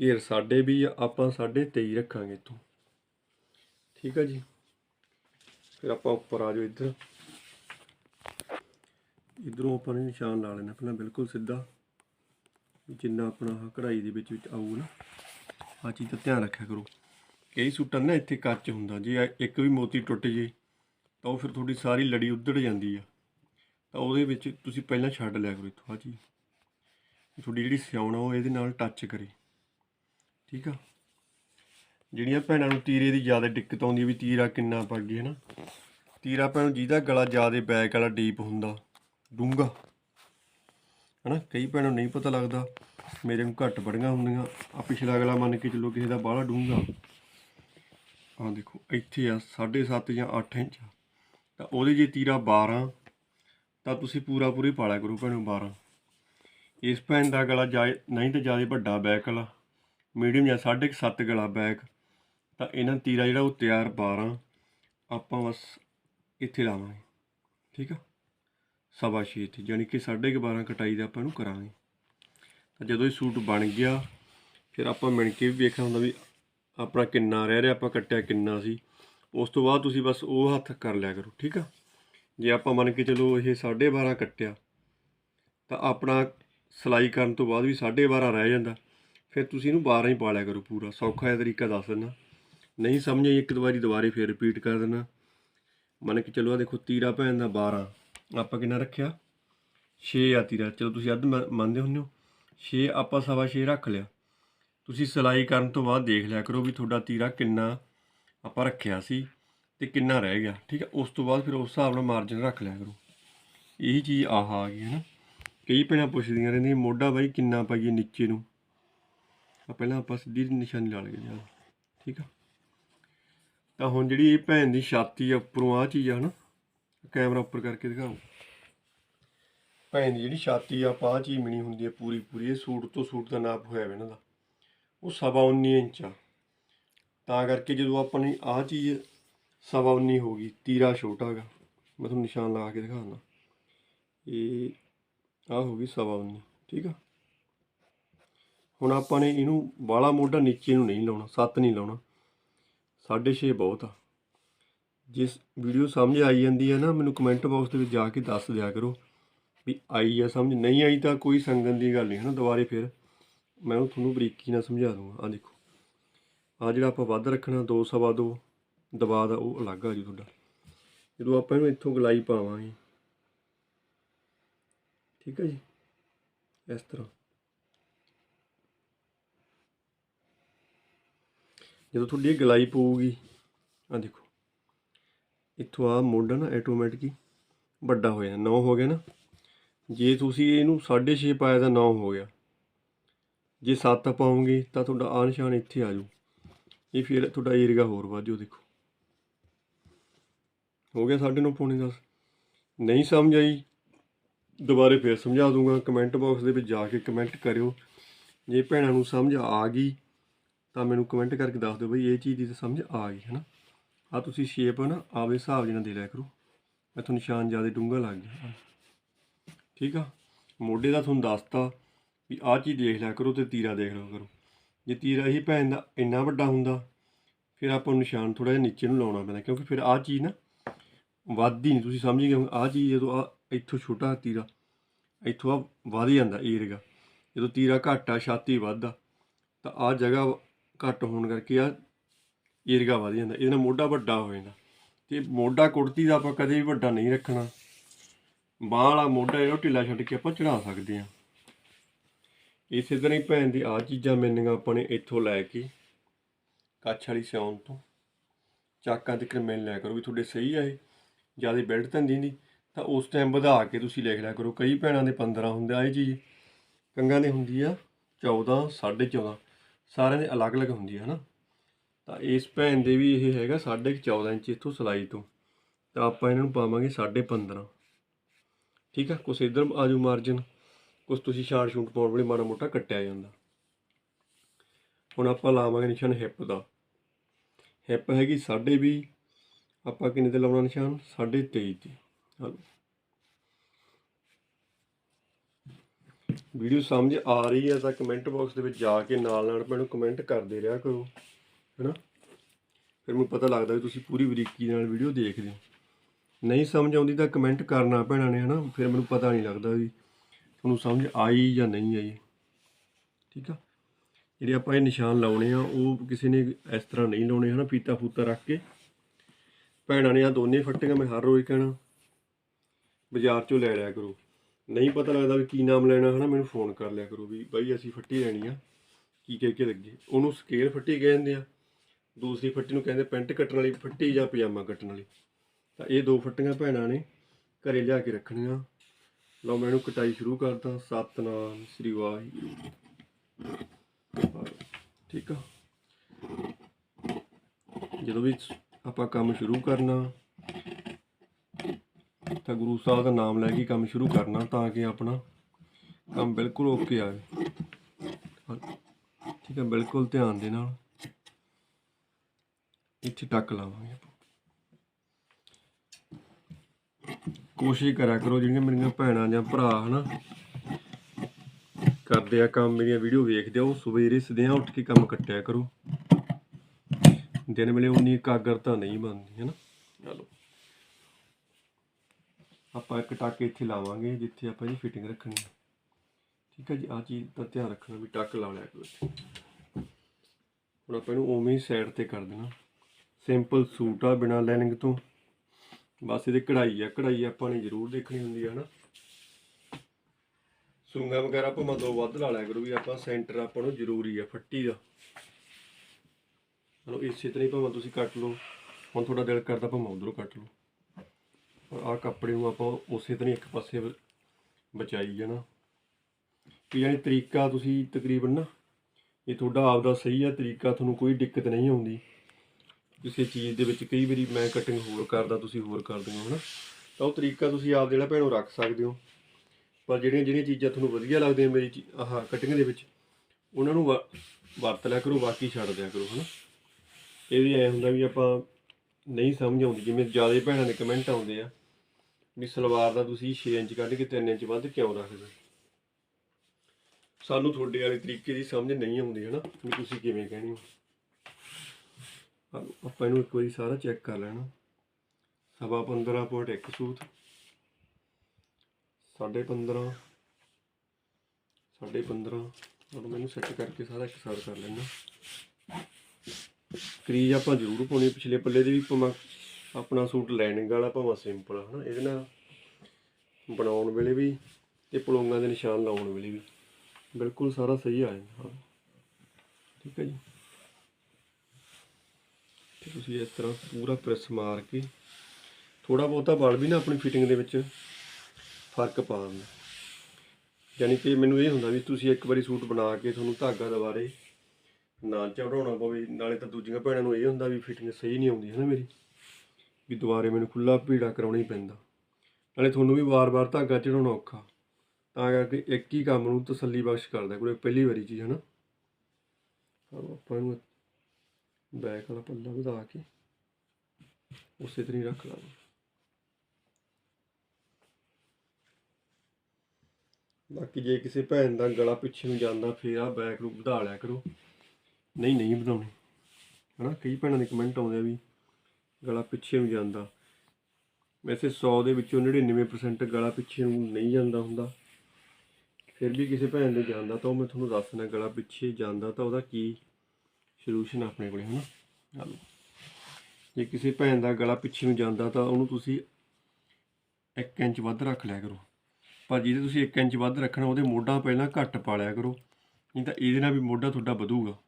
ਘੇਰ ਸਾਡੇ ਵੀ ਆਪਾਂ ਸਾਡੇ 23.5 ਰੱਖਾਂਗੇ ਇੱਥੋਂ ਠੀਕ ਆ ਜੀ? ਫਿਰ ਆਪਾਂ ਉੱਪਰ ਆ ਜਾਓ ਇੱਧਰ। ਇਧਰੋਂ ਆਪਾਂ ਨੇ ਨਿਸ਼ਾਨ ਲਾ ਲੈਣਾ ਪਹਿਲਾਂ ਬਿਲਕੁਲ ਸਿੱਧਾ। ਜਿੰਨਾ ਆਪਣਾ ਕਢਾਈ ਦੇ ਵਿੱਚ ਵਿੱਚ ਆਊ ਨਾ ਆ ਚੀਜ਼ ਦਾ ਧਿਆਨ ਰੱਖਿਆ ਕਰੋ। ਕਈ ਸੂਟਾਂ ਨਾ ਇੱਥੇ ਕੱਚ ਹੁੰਦਾ, ਜੇ ਇੱਕ ਵੀ ਮੋਤੀ ਟੁੱਟ ਜੇ, ਤਾਂ ਉਹ ਫਿਰ ਤੁਹਾਡੀ ਸਾਰੀ ਲੜੀ ਉੱਧੜ ਜਾਂਦੀ ਆ। ਤਾਂ ਉਹਦੇ ਵਿੱਚ ਤੁਸੀਂ ਪਹਿਲਾਂ ਛੱਡ ਲਿਆ ਕਰੋ ਇੱਥੋਂ ਆ ਚੀਜ਼। ਤੁਹਾਡੀ ਜਿਹੜੀ ਸਿਉਣ ਆ ਉਹ ਇਹਦੇ ਨਾਲ ਟੱਚ ਕਰੇ। ਠੀਕ ਆ? ਜਿਹੜੀਆਂ ਭੈਣਾਂ ਨੂੰ ਤੀਰੇ ਦੀ ਜ਼ਿਆਦਾ ਦਿੱਕਤ ਆਉਂਦੀ ਵੀ ਤੀਰਾ ਕਿੰਨਾ ਪਾ ਗਈ ਹੈ ਨਾ। ਤੀਰਾ ਭੈਣ ਨੂੰ ਜਿਹਦਾ ਗਲਾ ਜ਼ਿਆਦਾ ਬੈਕ ਵਾਲਾ ਡੀਪ ਹੁੰਦਾ, ਡੂੰਘਾ। ਹਨਾ? ਕਈ ਭੈਣਾਂ ਨੂੰ ਨਹੀਂ ਪਤਾ ਲੱਗਦਾ, ਮੇਰੇ ਨੂੰ ਘੱਟ ਬੜੀਆਂ ਹੁੰਦੀਆਂ। ਆ ਪਿਛਲਾ ਗਲਾ ਮੰਨ ਕੇ ਚੱਲੋ ਕਿਸੇ ਦਾ ਬਾਹਲਾ ਡੂੰਘਾ। ਆਹ ਦੇਖੋ, ਇੱਥੇ ਆ 7.5 ਜਾਂ 8 ਇੰਚ ਤਾਂ ਉਹਦੇ ਜੇ ਤੀਰਾ 12 ਤਾਂ ਤੁਸੀਂ ਪੂਰਾ ਪੂਰੀ ਪਾਲਿਆ ਕਰੋ ਭੈਣੋ 12 ਇਸ ਭੈਣ ਦਾ ਗਲਾ ਜਾਏ ਨਹੀਂ ਤਾਂ ਜ਼ਿਆਦਾ ਵੱਡਾ ਬੈਕ ਵਾਲਾ। ਮੀਡੀਅਮ ਜਾਂ 7.5 ਗਲਾ ਬੈਕ ਤਾਂ ਇਹਨਾਂ ਤੀਰਾ ਜਿਹੜਾ ਉਹ ਤਿਆਰ 12 ਆਪਾਂ ਬਸ ਇੱਥੇ ਲਾਵਾਂਗੇ। ਠੀਕ ਆ? ਸਵਾ ਛੇ ਤੇ ਯਾਨੀ ਕਿ 12.5 ਕਟਾਈ ਦਾ ਆਪਾਂ ਇਹਨੂੰ ਕਰਾਂਗੇ। ਤਾਂ ਜਦੋਂ ਇਹ ਸੂਟ ਬਣ ਗਿਆ, ਫਿਰ ਆਪਾਂ ਮਿਣ ਕੇ ਵੀ ਵੇਖਣਾ ਹੁੰਦਾ ਵੀ ਆਪਣਾ ਕਿੰਨਾ ਰਹਿ ਰਿਹਾ, ਆਪਾਂ ਕੱਟਿਆ ਕਿੰਨਾ ਸੀ। ਉਸ ਤੋਂ ਬਾਅਦ ਤੁਸੀਂ ਬਸ ਉਹ ਹੱਥ ਕਰ ਲਿਆ ਕਰੋ। ਠੀਕ ਆ? ਜੇ ਆਪਾਂ ਮੰਨ ਕੇ ਚਲੋ ਇਹ 12.5 ਕੱਟਿਆ, ਤਾਂ ਆਪਣਾ ਸਿਲਾਈ ਕਰਨ ਤੋਂ ਬਾਅਦ ਵੀ 12.5 ਰਹਿ ਜਾਂਦਾ। ਫਿਰ ਤੁਸੀਂ ਇਹਨੂੰ 12 ਹੀ ਪਾ ਲਿਆ ਕਰੋ ਪੂਰਾ। ਸੌਖਾ ਜਿਹਾ ਤਰੀਕਾ ਦੱਸ ਦਿੰਦਾ। ਨਹੀਂ ਸਮਝ ਆਈ ਇੱਕ ਦੋ ਵਾਰੀ ਦੁਬਾਰੇ ਫਿਰ ਰਿਪੀਟ ਕਰ ਦੇਣਾ ਮੰਨ ਕੇ ਚਲੋ ਆ ਦੇਖੋ ਤੀਰਾ ਭੈਣ ਦਾ 12 ਆਪਾਂ ਕਿੰਨਾ ਰੱਖਿਆ? 6 ਆ ਤੀਰਾ। ਚਲੋ ਤੁਸੀਂ ਅੱਧ ਮ- ਮੰਨਦੇ ਹੁੰਦੇ ਹੋ। 6 ਆਪਾਂ ਸਵਾ 6 ਰੱਖ ਲਿਆ। ਤੁਸੀਂ ਸਿਲਾਈ ਕਰਨ ਤੋਂ ਬਾਅਦ ਦੇਖ ਲਿਆ ਕਰੋ ਵੀ ਤੁਹਾਡਾ ਤੀਰਾ ਕਿੰਨਾ ਆਪਾਂ ਰੱਖਿਆ ਸੀ ਤੇ ਕਿੰਨਾ ਰਹਿ ਗਿਆ। ਠੀਕ ਹੈ? ਉਸ ਤੋਂ ਬਾਅਦ ਫਿਰ ਉਸ ਹਿਸਾਬ ਨਾਲ ਮਾਰਜਨ ਰੱਖ ਲਿਆ ਕਰੋ। ਇਹੀ ਚੀਜ਼ ਆਹ ਆ ਗਈ, ਹੈ ਨਾ? ਕਈ ਭੈਣਾਂ ਪੁੱਛਦੀਆਂ ਰਹਿੰਦੀਆਂ, ਮੋਢਾ ਬਾਈ ਕਿੰਨਾ ਪਾਈਏ ਨੀਚੇ ਨੂੰ। ਆ ਪਹਿਲਾਂ ਆਪਾਂ ਸਿੱਧੀ ਨਿਸ਼ਾਨੀ ਲਾ ਲਈਏ ਜੀ ਠੀਕ ਆ? ਤਾਂ ਹੁਣ ਜਿਹੜੀ ਇਹ ਭੈਣ ਦੀ ਛਾਤੀ ਆ, ਉੱਪਰੋਂ ਆ ਚੀਜ਼ ਆ ਹਨਾ, ਕੈਮਰਾ ਉੱਪਰ ਕਰਕੇ ਦਿਖਾਓ। ਭੈਣ ਦੀ ਜਿਹੜੀ ਛਾਤੀ ਆ ਪਾ ਚੀਜ਼ ਮਿਣੀ ਹੁੰਦੀ ਹੈ ਪੂਰੀ ਪੂਰੀ, ਇਹ ਸੂਟ ਤੋਂ ਸੂਟ ਦਾ ਨਾਪ ਹੋਇਆ ਵਾ ਇਹਨਾਂ ਦਾ। ਉਹ ਸਵਾ 19 ਇੰਚ ਆ। ਤਾਂ ਕਰਕੇ ਜਦੋਂ ਆਪਾਂ ਨੇ ਆਹ ਚੀਜ਼ ਸਵਾ 19 ਹੋ ਗਈ, ਤੀਰਾ ਛੋਟਾ ਹੈਗਾ ਮੈਂ ਤੁਹਾਨੂੰ ਨਿਸ਼ਾਨ ਲਾ ਕੇ ਦਿਖਾਉਣਾ। ਇਹ ਆਹ ਹੋ ਗਈ ਸਵਾ 19 ਠੀਕ ਆ? ਹੁਣ ਆਪਾਂ ਨੇ ਇਹਨੂੰ ਬਾਲਾ ਮੋਢਾ ਨੀਚੇ ਨੂੰ ਨਹੀਂ ਲਾਉਣਾ, ਸੱਤ ਨਹੀਂ ਲਾਉਣਾ 6.5 ਬਹੁਤ ਆ। ਜਿਸ ਵੀਡੀਓ ਸਮਝ ਆਈ ਜਾਂਦੀ ਹੈ ਨਾ, ਮੈਨੂੰ ਕਮੈਂਟ ਬਾਕਸ ਦੇ ਵਿੱਚ ਜਾ ਕੇ ਦੱਸ ਦਿਆ ਕਰੋ ਵੀ ਆਈ ਆ ਸਮਝ, ਨਹੀਂ ਆਈ ਤਾਂ ਕੋਈ ਸੰਗਨ ਦੀ ਗੱਲ ਨਹੀਂ ਹੈ ਨਾ ਦੁਬਾਰੇ ਫਿਰ ਮੈਂ ਉਹ ਤੁਹਾਨੂੰ ਬਰੀਕੀ ਨਾਲ ਸਮਝਾ ਦੂੰਗਾ। ਆ ਦੇਖੋ ਆ ਜਿਹੜਾ ਆਪਾਂ ਵੱਧ ਰੱਖਣਾ 2 ਸਵਾ 2 ਦਬਾ ਦਾ, ਉਹ ਅਲੱਗ ਆ ਜੀ ਤੁਹਾਡਾ। ਜਦੋਂ ਆਪਾਂ ਇਹਨੂੰ ਇੱਥੋਂ ਗਲਾਈ ਪਾਵਾਂਗੇ ਠੀਕ ਹੈ ਜੀ? ਇਸ ਤਰ੍ਹਾਂ। ਜਦੋਂ ਤੁਹਾਡੀ ਇਹ ਗਲਾਈ ਪਊਗੀ ਆ ਦੇਖੋ। ਇੱਥੋਂ ਆ ਮੋਢਾ ਨਾ ਆਟੋਮੈਟਿਕ ਹੀ ਵੱਡਾ ਹੋ ਜਾਂਦਾ 9 ਹੋ ਗਿਆ ਨਾ। ਜੇ ਤੁਸੀਂ ਇਹਨੂੰ 6.5 ਪਾਇਆ ਤਾਂ 9 ਹੋ ਗਿਆ। ਜੇ 7 ਪਾਉਂਗੇ ਤਾਂ ਤੁਹਾਡਾ ਆ ਨਿਸ਼ਾਨ ਇੱਥੇ ਆ ਜਾਊ। ਇਹ ਫਿਰ ਤੁਹਾਡਾ ਏਰੀਆ ਹੋਰ ਵੱਧ ਜਾਊ, ਦੇਖੋ। ਹੋ ਗਿਆ 9.5 ਪੌਣੇ 10 ਨਹੀਂ ਸਮਝ ਆਈ। ਦੁਬਾਰੇ ਫੇਰ ਸਮਝਾ ਦੂੰਗਾ। ਕਮੈਂਟ ਬਾਕਸ ਦੇ ਵਿੱਚ ਜਾ ਕੇ ਕਮੈਂਟ ਕਰਿਓ। ਜੇ ਭੈਣਾਂ ਨੂੰ ਸਮਝ ਆ ਗਈ, ਤਾਂ ਮੈਨੂੰ ਕਮੈਂਟ ਕਰਕੇ ਦੱਸ ਦਿਓ ਬਈ ਇਹ ਚੀਜ਼ ਦੀ ਤਾਂ ਸਮਝ ਆ ਗਈ ਹੈ ਨਾ ਆ ਤੁਸੀਂ ਸ਼ੇਪ ਨਾ ਆਵੇ ਹਿਸਾਬ ਜਿਹਨਾਂ ਦੇ ਲਿਆ ਕਰੋ। ਮੈਂ ਤੁਹਾਨੂੰ ਨਿਸ਼ਾਨ ਜ਼ਿਆਦਾ ਡੂੰਘਾ ਲੱਗ ਗਿਆ। ਠੀਕ ਆ? ਮੋਢੇ ਦਾ ਤੁਹਾਨੂੰ ਦੱਸਤਾ ਵੀ ਆਹ ਚੀਜ਼ ਦੇਖ ਲਿਆ ਕਰੋ ਤੇ ਤੀਰਾ ਦੇਖ ਲਿਆ ਕਰੋ। ਜੇ ਤੀਰਾ ਹੀ ਭੈਣ ਦਾ ਇੰਨਾ ਵੱਡਾ ਹੁੰਦਾ, ਫਿਰ ਆਪਾਂ ਨੂੰ ਨਿਸ਼ਾਨ ਥੋੜਾ ਜਿਹਾ ਨੀਚੇ ਨੂੰ ਲਾਉਣਾ ਪੈਂਦਾ। ਕਿਉਂਕਿ ਫਿਰ ਆਹ ਚੀਜ਼ ਨਾ ਵੱਧਦੀ ਨਹੀਂ। ਤੁਸੀਂ ਸਮਝ ਗਏ ਆਹ ਚੀਜ਼ ਜਦੋਂ ਆ ਇੱਥੋਂ ਛੋਟਾ ਤੀਰਾ, ਇੱਥੋਂ ਆ ਵੱਧ ਜਾਂਦਾ ਏਰੀਆ ਜਦੋਂ ਤੀਰਾ ਘੱਟ ਆ, ਛਾਤੀ ਵੱਧਦਾ ਤਾਂ ਆਹ ਜਗ੍ਹਾ ਘੱਟ ਹੋਣ ਕਰਕੇ ਆ ਏਰੀਆ ਵੱਧ ਜਾਂਦਾ, ਇਹਦੇ ਨਾਲ ਮੋਢਾ ਵੱਡਾ ਹੋ ਜਾਂਦਾ। ਤੇ ਮੋਢਾ ਕੁੜਤੀ ਦਾ ਆਪਾਂ ਕਦੇ ਵੀ ਵੱਡਾ ਨਹੀਂ ਰੱਖਣਾ। ਬਾਂਹ ਵਾਲਾ ਮੋਢਾ ਇਹੋ ਢਿੱਲਾ ਛੱਡ ਕੇ ਆਪਾਂ ਚੜਾ ਸਕਦੇ ਹਾਂ। ਇਸੇ ਤਰ੍ਹਾਂ ਹੀ ਭੈਣ ਦੀ ਆ ਚੀਜ਼ਾਂ ਮਿਲਣੀਆਂ ਆਪਾਂ ਨੇ ਇੱਥੋਂ ਲੈ ਕੇ ਕੱਛ ਵਾਲੀ ਸਿਉਣ ਤੋਂ ਚਾਕਾਂ ਤੱਕ ਮਿਲ ਲਿਆ ਕਰੋ ਵੀ ਤੁਹਾਡੇ ਸਹੀ ਆ ਇਹ। ਜ਼ਿਆਦਾ ਬੈਲਟ ਤਾਂ ਨਹੀਂ ਤਾਂ ਉਸ ਟਾਈਮ ਵਧਾ ਕੇ ਤੁਸੀਂ ਲਿਖ ਲਿਆ ਕਰੋ। ਕਈ ਭੈਣਾਂ ਦੇ 15 ਹੁੰਦੇ ਆ ਇਹ ਚੀਜ਼। ਕੰਗਾਂ ਦੇ ਹੁੰਦੀ ਆ 14 14.5 ਸਾਰਿਆਂ ਦੇ ਅਲੱਗ-ਅਲੱਗ ਹੁੰਦੀ ਆ, ਹਨਾ? ਤਾਂ ਇਸ ਭੈਣ ਦੇ ਵੀ ਇਹ ਹੈਗਾ 14.5 ਇੰਚ ਇੱਥੋਂ ਸਲਾਈ ਤੋਂ। ਤਾਂ ਆਪਾਂ ਇਹਨਾਂ ਨੂੰ ਪਾਵਾਂਗੇ 15.5 ਠੀਕ ਆ? ਕੁਛ ਇਧਰ ਆਜੂ ਮਾਰਜਨ ਕੁਛ ਤੁਸੀਂ ਸ਼ਾਰਟ ਸ਼ੂਟ ਪਾਉਣ ਵੇਲੇ ਮਾੜਾ ਮੋਟਾ ਕੱਟਿਆ ਜਾਂਦਾ। ਹੁਣ ਆਪਾਂ ਲਾਵਾਂਗੇ ਨਿਸ਼ਾਨ ਹਿੱਪ ਦਾ। ਹਿੱਪ ਹੈਗੀ 20 ਆਪਾਂ ਕਿੰਨੇ ਤੇ ਲਾਉਣਾ ਨਿਸ਼ਾਨ? 23.5 ਤੇ। ਹਲੋ ਵੀਡੀਓ ਸਮਝ ਆ ਰਹੀ ਹੈ ਤਾਂ ਕਮੈਂਟ ਬਾਕਸ ਦੇ ਵਿੱਚ ਜਾ ਕੇ ਨਾਲ ਨਾਲ ਮੈਨੂੰ ਕਮੈਂਟ ਕਰਦੇ ਰਿਹਾ ਕਰੋ, ਹੈਨਾ? ਫਿਰ ਮੈਨੂੰ ਪਤਾ ਲੱਗਦਾ ਵੀ ਤੁਸੀਂ ਪੂਰੀ ਬਰੀਕੀ ਨਾਲ ਵੀਡੀਓ ਦੇਖਦੇ ਹੋ। ਨਹੀਂ ਸਮਝ ਆਉਂਦੀ ਤਾਂ ਕਮੈਂਟ ਕਰਨਾ ਭੈਣਾਂ ਨੇ, ਹਨਾ? ਫਿਰ ਮੈਨੂੰ ਪਤਾ ਨਹੀਂ ਲੱਗਦਾ ਵੀ ਤੁਹਾਨੂੰ ਸਮਝ ਆਈ ਜਾਂ ਨਹੀਂ ਆਈ। ਠੀਕ ਆ? ਜਿਹੜੇ ਆਪਾਂ ਇਹ ਨਿਸ਼ਾਨ ਲਾਉਣੇ ਆ, ਉਹ ਕਿਸੇ ਨੇ ਇਸ ਤਰ੍ਹਾਂ ਨਹੀਂ ਲਾਉਣੇ, ਹਨਾ? ਫੀਤਾ ਫੂਤਾ ਰੱਖ ਕੇ। ਭੈਣਾਂ ਨੇ ਆ ਦੋਨੇ ਫੱਟੀਆਂ ਮੈਂ ਹਰ ਰੋਜ਼ ਕਹਿਣਾ। ਬਾਜ਼ਾਰ ਚੋਂ ਲੈ ਲਿਆ ਕਰੋ। ਨਹੀਂ ਪਤਾ ਲੱਗਦਾ ਵੀ ਕੀ ਨਾਮ ਲੈਣਾ ਹਨਾ, ਮੈਨੂੰ ਫੋਨ ਕਰ ਲਿਆ ਕਰੋ ਵੀ ਬਾਈ ਅਸੀਂ ਫੱਟੀ ਲੈਣੀ ਆ। ਕੀ ਕਹਿ ਕੇ ਲੱਗੇ? ਉਹਨੂੰ ਸਕੇਲ ਫੱਟੀ ਕਹਿੰਦੇ ਆ। ਦੂਸਰੀ ਫੱਟੀ ਨੂੰ ਕਹਿੰਦੇ ਪੈਂਟ ਕੱਟਣ ਵਾਲੀ ਫੱਟੀ ਜਾਂ ਪਜਾਮਾ ਕੱਟਣ ਵਾਲੀ। ਤਾਂ ਇਹ ਦੋ ਫੱਟੀਆਂ ਭੈਣਾਂ ਨੇ, ਘਰੇ ਲਿਆ ਕੇ ਰੱਖਣੀਆਂ। ਲਓ ਮੈਂ ਇਹਨੂੰ ਕਟਾਈ ਸ਼ੁਰੂ ਕਰਦਾ। ਸਤਨਾਮ ਸ੍ਰੀ ਵਾਹਿਗੁਰੂ। ਠੀਕ ਆ। ਜਦੋਂ ਵੀ ਆਪਾਂ ਕੰਮ ਸ਼ੁਰੂ ਕਰਨਾ ਤਾਂ ਗੁਰੂ ਸਾਹਿਬ ਦਾ ਨਾਮ ਲੈ ਕੇ ਕੰਮ ਸ਼ੁਰੂ ਕਰਨਾ ਤਾਂ ਕਿ ਆਪਣਾ ਕੰਮ ਬਿਲਕੁਲ ਓਕੇ ਆਵੇ ਠੀਕ ਹੈ, ਬਿਲਕੁਲ ਧਿਆਨ ਦੇ ਨਾਲ ਇੱਥੇ ਟੱਕ ਲਾਵਾਂਗੇ ਕੋਸ਼ਿਸ਼ ਕਰਿਆ ਕਰੋ ਜਿਹੜੀਆਂ ਮੇਰੀਆਂ ਭੈਣਾਂ ਜਾਂ ਭਰਾ ਹਨਾ, ਕਰਦੇ ਆ ਕੰਮ, ਮੇਰੀਆਂ ਵੀਡੀਓ ਵੇਖਦੇ ਆ, ਉਹ ਸਵੇਰੇ ਸਦਿਆਂ ਉੱਠ ਕੇ ਕੰਮ ਕੱਟਿਆ ਕਰੋ। ਦਿਨ ਵੇਲੇ ਉਨੀ ਇਕਾਗਰਤਾ ਨਹੀਂ ਬਣਦੀ, ਹਨਾ ਚਲੋ ਆਪਾਂ ਇੱਕ ਟੱਕ ਇੱਥੇ ਲਾਵਾਂਗੇ ਜਿੱਥੇ ਆਪਾਂ ਇਹ ਫਿਟਿੰਗ ਰੱਖਣੀ ਹੈ। ਠੀਕ ਹੈ ਜੀ ਆ ਚੀਜ਼ ਦਾ ਧਿਆਨ ਰੱਖਣਾ ਵੀ ਟੱਕ ਲਾ ਲਿਆ ਕਰੋ ਇੱਥੇ। ਹੁਣ ਆਪਾਂ ਇਹਨੂੰ ਉਵੇਂ ਹੀ ਸਾਈਡ ਤੇ ਕਰ ਦੇਣਾ। ਸਿੰਪਲ ਸੂਟ ਆ ਬਿਨਾ ਲਾਈਨਿੰਗ ਤੋਂ। ਬਸ ਇਹਦੀ ਕਢਾਈ ਆ, ਕਢਾਈ ਆਪਾਂ ਨੇ ਜ਼ਰੂਰ ਦੇਖਣੀ ਹੁੰਦੀ ਆ ਨਾ ਸੁੰਗਾ ਵਗੈਰਾ ਭਾਵੇਂ ਦੋ ਵੱਧ ਲਾ ਲਿਆ ਕਰੋ ਵੀ ਆਪਾਂ ਸੈਂਟਰ ਆਪਾਂ ਨੂੰ ਜ਼ਰੂਰੀ ਆ, ਫੱਟੀ ਦਾ। ਚਲੋ ਇਸੇ ਤਰ੍ਹਾਂ ਹੀ ਭਾਵੇਂ ਤੁਸੀਂ ਕੱਟ ਲਓ। ਹੁਣ ਤੁਹਾਡਾ ਦਿਲ ਕਰਦਾ ਭਾਵੇਂ ਉਧਰੋਂ ਕੱਟ ਲਓ। ਪਰ ਆਹ ਕੱਪੜੇ ਨੂੰ ਆਪਾਂ, ਉਸੇ ਤਰ੍ਹਾਂ ਹੀ ਇੱਕ ਪਾਸੇ ਬਚਾਈ ਜਾਣਾ। ਕਿ ਯਾਨੀ ਤਰੀਕਾ ਤੁਸੀਂ ਤਕਰੀਬਨ ਨਾ, ਇਹ ਤੁਹਾਡਾ ਆਪਦਾ ਸਹੀ ਆ, ਤਰੀਕਾ ਤੁਹਾਨੂੰ ਕੋਈ ਦਿੱਕਤ ਨਹੀਂ ਆਉਂਦੀ। ਕਿਸੇ ਚੀਜ਼ ਦੇ ਵਿੱਚ ਕਈ ਵਾਰੀ ਮੈਂ ਕਟਿੰਗ ਹੋਰ ਕਰਦਾ, ਤੁਸੀਂ ਹੋਰ ਕਰਦੇ ਹੋ ਹਨਾ। ਤਾਂ ਉਹ ਤਰੀਕਾ ਤੁਸੀਂ ਆਪ ਜਿਹੜਾ ਭੈਣੋ ਰੱਖ ਸਕਦੇ ਹੋ। ਪਰ ਜਿਹੜੀਆਂ ਜਿਹੜੀਆਂ ਚੀਜ਼ਾਂ ਤੁਹਾਨੂੰ ਵਧੀਆ ਲੱਗਦੀਆਂ ਮੇਰੀ ਆਹ ਕਟਿੰਗ ਦੇ ਵਿੱਚ, ਉਹਨਾਂ ਨੂੰ ਵ- ਵਰਤ ਲਿਆ ਕਰੋ, ਬਾਕੀ ਛੱਡ ਦਿਆ ਕਰੋ, ਹਨਾ। ਇਹ ਵੀ ਐ ਹੁੰਦਾ ਵੀ ਆਪਾਂ ਨਹੀਂ ਸਮਝ ਆਉਂਦੀ, ਜਿਵੇਂ ਜ਼ਿਆਦਾ ਭੈਣਾਂ ਦੇ ਕਮੈਂਟ ਆਉਂਦੇ ਆ। ਵੀ ਸਲਵਾਰ ਦਾ ਤੁਸੀਂ 6 ਇੰਚ ਕੱਢ ਕੇ 3 ਇੰਚ ਵੱਧ ਕਿਉਂ ਰੱਖਦੇ? ਸਾਨੂੰ ਤੁਹਾਡੇ ਵਾਲੇ ਤਰੀਕੇ ਦੀ ਸਮਝ ਨਹੀਂ ਆਉਂਦੀ, ਹਨਾ? ਵੀ ਤੁਸੀਂ ਕਿਵੇਂ ਕਹਿਣੀ ਹੋ, ਆਪਾਂ ਇਹਨੂੰ ਇੱਕ ਵਾਰੀ ਸਾਰਾ ਚੈੱਕ ਕਰ ਲੈਣਾ। ਸਵਾ 15.1 ਸੂਤ। ਸਾਢੇ 15 ਸਾਢੇ 15 ਹੁਣ ਮੈਨੂੰ ਸੈੱਟ ਕਰਕੇ ਸਾਰਾ ਇੱਕ ਸਾਰ ਕਰ ਲੈਣਾ। ਕਰੀਜ ਆਪਾਂ ਜ਼ਰੂਰ ਪਾਉਣੀ ਪਿਛਲੇ ਪੱਲੇ ਦੇ ਵੀ ਆਪਣਾ ਸੂਟ ਲਾਈਨਿੰਗ ਵਾਲਾ ਭਾਵੇਂ ਸਿੰਪਲ ਆ, ਹਨਾ। ਇਹਦੇ ਨਾਲ ਬਣਾਉਣ ਵੇਲੇ ਵੀ ਤੇ ਪਲੋਂਗਾਂ ਦੇ ਨਿਸ਼ਾਨ ਲਾਉਣ ਵੇਲੇ ਵੀ ਬਿਲਕੁਲ ਸਾਰਾ ਸਹੀ ਆ ਜਾਂਦਾ ਠੀਕ ਹੈ ਜੀ। ਤੇ ਤੁਸੀਂ ਇਸ ਤਰ੍ਹਾਂ ਪੂਰਾ ਪ੍ਰੈਸ ਮਾਰ ਕੇ ਥੋੜਾ ਬਹੁਤਾ ਬਲ ਵੀ ਨਾ ਆਪਣੀ ਫਿਟਿੰਗ ਦੇ ਵਿੱਚ ਫ਼ਰਕ ਪਾ ਦਿੰਦਾ ਯਾਨੀ ਕਿ ਮੈਨੂੰ ਇਹ ਹੁੰਦਾ ਵੀ ਤੁਸੀਂ ਇੱਕ ਵਾਰੀ ਸੂਟ ਬਣਾ ਕੇ ਤੁਹਾਨੂੰ ਧਾਗਾ ਦੁਬਾਰੇ ਨਾ ਚੜਾਉਣਾ ਪਵੇ, ਨਾਲੇ ਤਾਂ ਦੂਜੀਆਂ ਭੈਣਾਂ ਨੂੰ ਇਹ ਹੁੰਦਾ ਵੀ ਫਿਟਿੰਗ ਸਹੀ ਨਹੀਂ ਆਉਂਦੀ ਹੈ ਨਾ ਮੇਰੀ? ਵੀ ਦੁਬਾਰੇ ਮੈਨੂੰ ਖੁੱਲਾ ਭੀੜਾ ਕਰਾਉਣਾ ਹੀ ਪੈਂਦਾ। ਨਾਲੇ ਤੁਹਾਨੂੰ ਵੀ ਵਾਰ-ਵਾਰ ਧਾਗਾ ਚੜਾਉਣਾ ਔਖਾ। ਤਾਂ ਕਰਕੇ ਇੱਕ ਹੀ ਕੰਮ ਨੂੰ ਤਸੱਲੀ ਬਖਸ਼ ਕਰਦਾ ਕੋਈ ਪਹਿਲੀ ਵਾਰੀ ਚੀਜ਼ ਹੈ ਨਾ ਆਪਾਂ ਨੂੰ ਬੈਕ ਵਾਲਾ ਪੱਲਾ ਵਧਾ ਕੇ ਉਸੇ ਤਰ੍ਹਾਂ ਹੀ ਰੱਖ ਲਾਂਗੇ। ਬਾਕੀ ਜੇ ਕਿਸੇ ਭੈਣ ਦਾ ਗਲਾ ਪਿੱਛੇ ਨੂੰ ਜਾਂਦਾ, ਫੇਰ ਆ ਬੈਕ ਨੂੰ ਵਧਾ ਲਿਆ ਕਰੋ। ਨਹੀਂ ਨਹੀਂ ਵਧਾਉਣੀ। ਹਨਾ? ਕਈ ਭੈਣਾਂ ਦੇ ਕਮੈਂਟ ਆਉਂਦੇ ਆ ਵੀ ਗਲਾ ਪਿੱਛੇ ਨੂੰ ਜਾਂਦਾ। ਵੈਸੇ 100 ਦੇ ਵਿੱਚੋਂ 99% ਗਲਾ ਪਿੱਛੇ ਨੂੰ ਨਹੀਂ ਜਾਂਦਾ ਹੁੰਦਾ। ਫਿਰ ਵੀ ਕਿਸੇ ਭੈਣ ਦੇ ਜਾਂਦਾ ਤਾਂ ਉਹ ਮੈਂ ਤੁਹਾਨੂੰ ਦੱਸਣਾ ਗਲਾ ਪਿੱਛੇ ਜਾਂਦਾ ਤਾਂ ਉਹਦਾ ਕੀ ਸੋਲੂਸ਼ਨ ਆਪਣੇ ਕੋਲੇ ਹਨਾ? ਚਲੋ ਜੇ ਕਿਸੇ ਭੈਣ ਦਾ ਗਲਾ ਪਿੱਛੇ ਨੂੰ ਜਾਂਦਾ ਤਾਂ ਉਹਨੂੰ ਤੁਸੀਂ 1 ਇੰਚ ਵੱਧ ਰੱਖ ਲਿਆ ਕਰੋ। ਪਰ ਜਿਹਦੇ ਤੁਸੀਂ 1 ਇੰਚ ਵੱਧ ਰੱਖਣਾ ਉਹਦੇ ਮੋਢਾ ਪਹਿਲਾਂ ਘੱਟ ਪਾ ਲਿਆ ਕਰੋ। ਨਹੀਂ ਤਾਂ ਇਹਦੇ ਨਾਲ ਵੀ ਮੋਢਾ ਤੁਹਾਡਾ ਵਧੂਗਾ।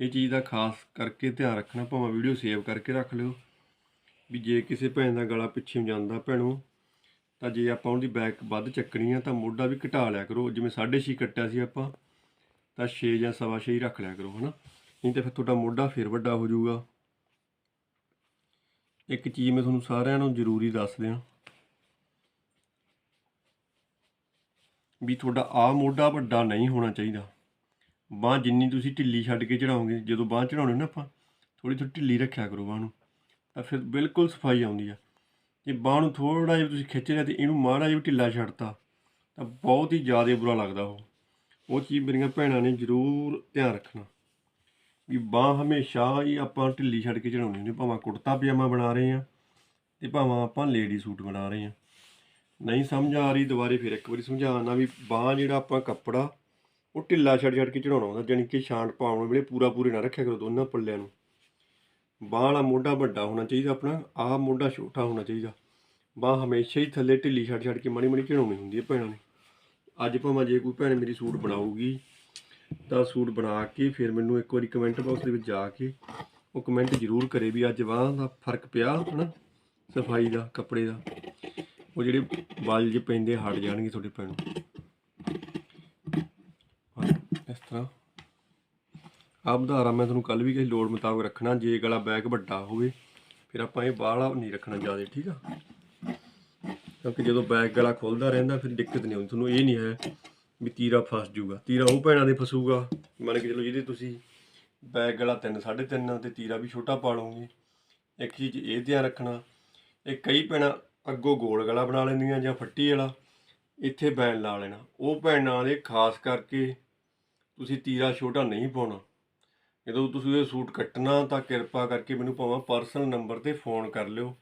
ਇਹ ਚੀਜ਼ ਦਾ ਖਾਸ ਕਰਕੇ ਧਿਆਨ ਰੱਖਣਾ, ਭਾਵੇਂ ਵੀਡੀਓ ਸੇਵ ਕਰਕੇ ਰੱਖ ਲਿਓ। ਵੀ ਜੇ ਕਿਸੇ ਭੈਣ ਦਾ ਗਲਾ ਪਿੱਛੇ ਜਾਂਦਾ ਭੈਣੋ, ਤਾਂ ਜੇ ਆਪਾਂ ਉਹਦੀ ਬੈਕ ਵੱਧ ਚੱਕਣੀ ਆ, ਤਾਂ ਮੋਢਾ ਵੀ ਘਟਾ ਲਿਆ ਕਰੋ। ਜਿਵੇਂ 6.5 ਕੱਟਿਆ ਸੀ ਆਪਾਂ, ਤਾਂ 6 ਜਾਂ ਸਵਾ ਛੇ ਹੀ ਰੱਖ ਲਿਆ ਕਰੋ, ਹਨਾ? ਨਹੀਂ ਤਾਂ ਫਿਰ ਤੁਹਾਡਾ ਮੋਢਾ ਫਿਰ ਵੱਡਾ ਹੋ ਜਾਊਗਾ। ਇੱਕ ਚੀਜ਼ ਮੈਂ ਤੁਹਾਨੂੰ ਸਾਰਿਆਂ ਨੂੰ ਜ਼ਰੂਰੀ ਦੱਸ ਦਿਆਂ। ਵੀ ਤੁਹਾਡਾ ਆ ਮੋਢਾ ਵੱਡਾ ਨਹੀਂ ਹੋਣਾ ਚਾਹੀਦਾ। ਬਾਂਹ ਜਿੰਨੀ ਤੁਸੀਂ ਢਿੱਲੀ ਛੱਡ ਕੇ ਚੜਾਓਗੇ, ਜਦੋਂ ਬਾਂਹ ਚੜਾਉਣੇ ਨਾ ਆਪਾਂ ਥੋੜੀ ਥੋੜੀ ਢਿੱਲੀ ਰੱਖਿਆ ਕਰੋ ਬਾਂਹ ਨੂੰ। ਤਾਂ ਫਿਰ ਬਿਲਕੁਲ ਸਫ਼ਾਈ ਆਉਂਦੀ ਆ। ਜੇ ਬਾਂਹ ਨੂੰ ਥੋੜਾ ਜਿਹਾ ਤੁਸੀਂ ਖਿੱਚ ਲਿਆ ਤੇ ਇਹਨੂੰ ਮਾੜਾ ਜਿਹਾ ਢਿੱਲਾ ਛੱਡਤਾ, ਤਾਂ ਬਹੁਤ ਹੀ ਜ਼ਿਆਦਾ ਬੁਰਾ ਲੱਗਦਾ ਉਹ। ਉਹ ਚੀਜ਼ ਮੇਰੀਆਂ ਭੈਣਾਂ ਨੇ ਜ਼ਰੂਰ ਧਿਆਨ ਰੱਖਣਾ। ਵੀ ਬਾਹ ਹਮੇਸ਼ਾ ਹੀ ਆਪਾਂ ਢਿੱਲੀ ਛੱਡ ਕੇ ਚੜਾਉਣੀ ਹੁੰਦੀ ਭਾਵੇਂ ਕੁੜਤਾ ਪਜਾਮਾ ਬਣਾ ਰਹੇ ਆ ਤੇ ਭਾਵੇਂ ਆਪਾਂ ਲੇਡੀ ਸੂਟ ਬਣਾ ਰਹੇ ਆ। ਨਹੀਂ ਸਮਝ ਆ ਰਹੀ, ਦੁਬਾਰੇ ਫਿਰ ਇੱਕ ਵਾਰੀ ਸਮਝਾਉਣਾ ਵੀ ਬਾਹ ਜਿਹੜਾ ਆਪਾਂ ਕੱਪੜਾ ਉਹ ਢਿੱਲਾ ਛੱਡ ਛੱਡ ਕੇ ਚੜਾਉਣਾ ਹੁੰਦਾ, ਜਾਣੀ ਕਿ ਛਾਂਟ ਪਾਉਣ ਵੇਲੇ ਪੂਰਾ ਪੂਰੇ ਨਾ ਰੱਖਿਆ ਕਰੋ ਦੋਨਾਂ ਪੱਲਿਆਂ ਨੂੰ। ਬਾਹ ਵਾਲਾ ਮੋਢਾ ਵੱਡਾ ਹੋਣਾ ਚਾਹੀਦਾ ਆਪਣਾ, ਆਹ ਮੋਢਾ ਛੋਟਾ ਹੋਣਾ ਚਾਹੀਦਾ। ਬਾਹ ਹਮੇਸ਼ਾ ਹੀ ਥੱਲੇ ਢਿੱਲੀ ਛੱਡ ਛੱਡ ਕੇ ਮਾੜੀ ਮਾੜੀ ਚੜਾਉਣੀ ਹੁੰਦੀ ਹੈ ਭੈਣਾਂ ਨੇ। ਅੱਜ ਭਾਵੇਂ ਜੇ ਕੋਈ ਭੈਣ ਮੇਰੀ ਸੂਟ ਬਣਾਊਗੀ, ਤਾਂ ਸੂਟ ਬਣਾ ਕੇ ਫਿਰ ਮੈਨੂੰ ਇੱਕ ਵਾਰੀ ਕਮੈਂਟ ਬਾਕਸ ਦੇ ਵਿੱਚ ਜਾ ਕੇ ਉਹ ਕਮੈਂਟ ਜ਼ਰੂਰ ਕਰੇ ਵੀ ਅੱਜ ਬਾਹ ਦਾ ਫ਼ਰਕ ਪਿਆ ਹਨਾ, ਸਫ਼ਾਈ ਦਾ, ਕੱਪੜੇ ਦਾ। ਉਹ ਜਿਹੜੇ ਵਾਲ ਜੇ ਪੈਂਦੇ ਹਟ ਜਾਣਗੇ ਤੁਹਾਡੇ ਪੈਣ ਇਸ ਤਰ੍ਹਾਂ। ਆਪ ਧਾਰਾ ਮੈਂ ਤੁਹਾਨੂੰ ਕੱਲ ਵੀ ਕਹੀ ਲੋੜ ਮੁਤਾਬਕ ਰੱਖਣਾ, ਜੇ ਗਲਾ ਬੈਕ ਵੱਡਾ ਹੋਵੇ, ਫਿਰ ਆਪਾਂ ਇਹ ਬਾਹਲਾ ਨਹੀਂ ਰੱਖਣਾ ਜ਼ਿਆਦਾ, ਠੀਕ ਆ? ਕਿਉਂਕਿ ਜਦੋਂ ਬੈਕ ਗਲਾ ਖੁੱਲਦਾ ਰਹਿੰਦਾ, ਫਿਰ ਦਿੱਕਤ ਨਹੀਂ ਆਉਂਦੀ। ਤੁਹਾਨੂੰ ਇਹ ਨਹੀਂ ਹੈ ਵੀ ਤੀਰਾ ਫਸ ਜੂਗਾ ਤੀਰਾ ਉਹ ਭੈਣਾਂ ਦੇ ਫਸੂਗਾ। ਮੰਨ ਕੇ ਚਲੋ ਜਿਹਦੇ ਤੁਸੀਂ ਬੈਕ ਗਲਾ 3 3.5 ਤੇ ਤੀਰਾ ਵੀ ਛੋਟਾ ਪਾ ਲਓਗੇ। ਇੱਕ ਚੀਜ਼ ਇਹ ਧਿਆਨ ਰੱਖਣਾ, ਇਹ ਕਈ ਭੈਣਾਂ ਅੱਗੋਂ ਗੋਲ ਗਲਾ ਬਣਾ ਲੈਂਦੀਆਂ ਜਾਂ ਫੱਟੀ ਵਾਲਾ, ਇੱਥੇ ਬੈਨ ਲਾ ਲੈਣਾ। ਉਹ ਭੈਣਾਂ ਦੇ ਖਾਸ ਕਰਕੇ ਤੁਸੀਂ ਤੀਰਾ ਛੋਟਾ ਨਹੀਂ ਪਾਉਣਾ। ਜਦੋਂ ਤੁਸੀਂ ਇਹ ਸੂਟ ਕੱਟਣਾ ਤਾਂ ਕਿਰਪਾ ਕਰਕੇ ਮੈਨੂੰ ਭਾਵੇਂ ਪਰਸਨਲ ਨੰਬਰ ਤੇ ਫੋਨ ਕਰ ਲਿਓ।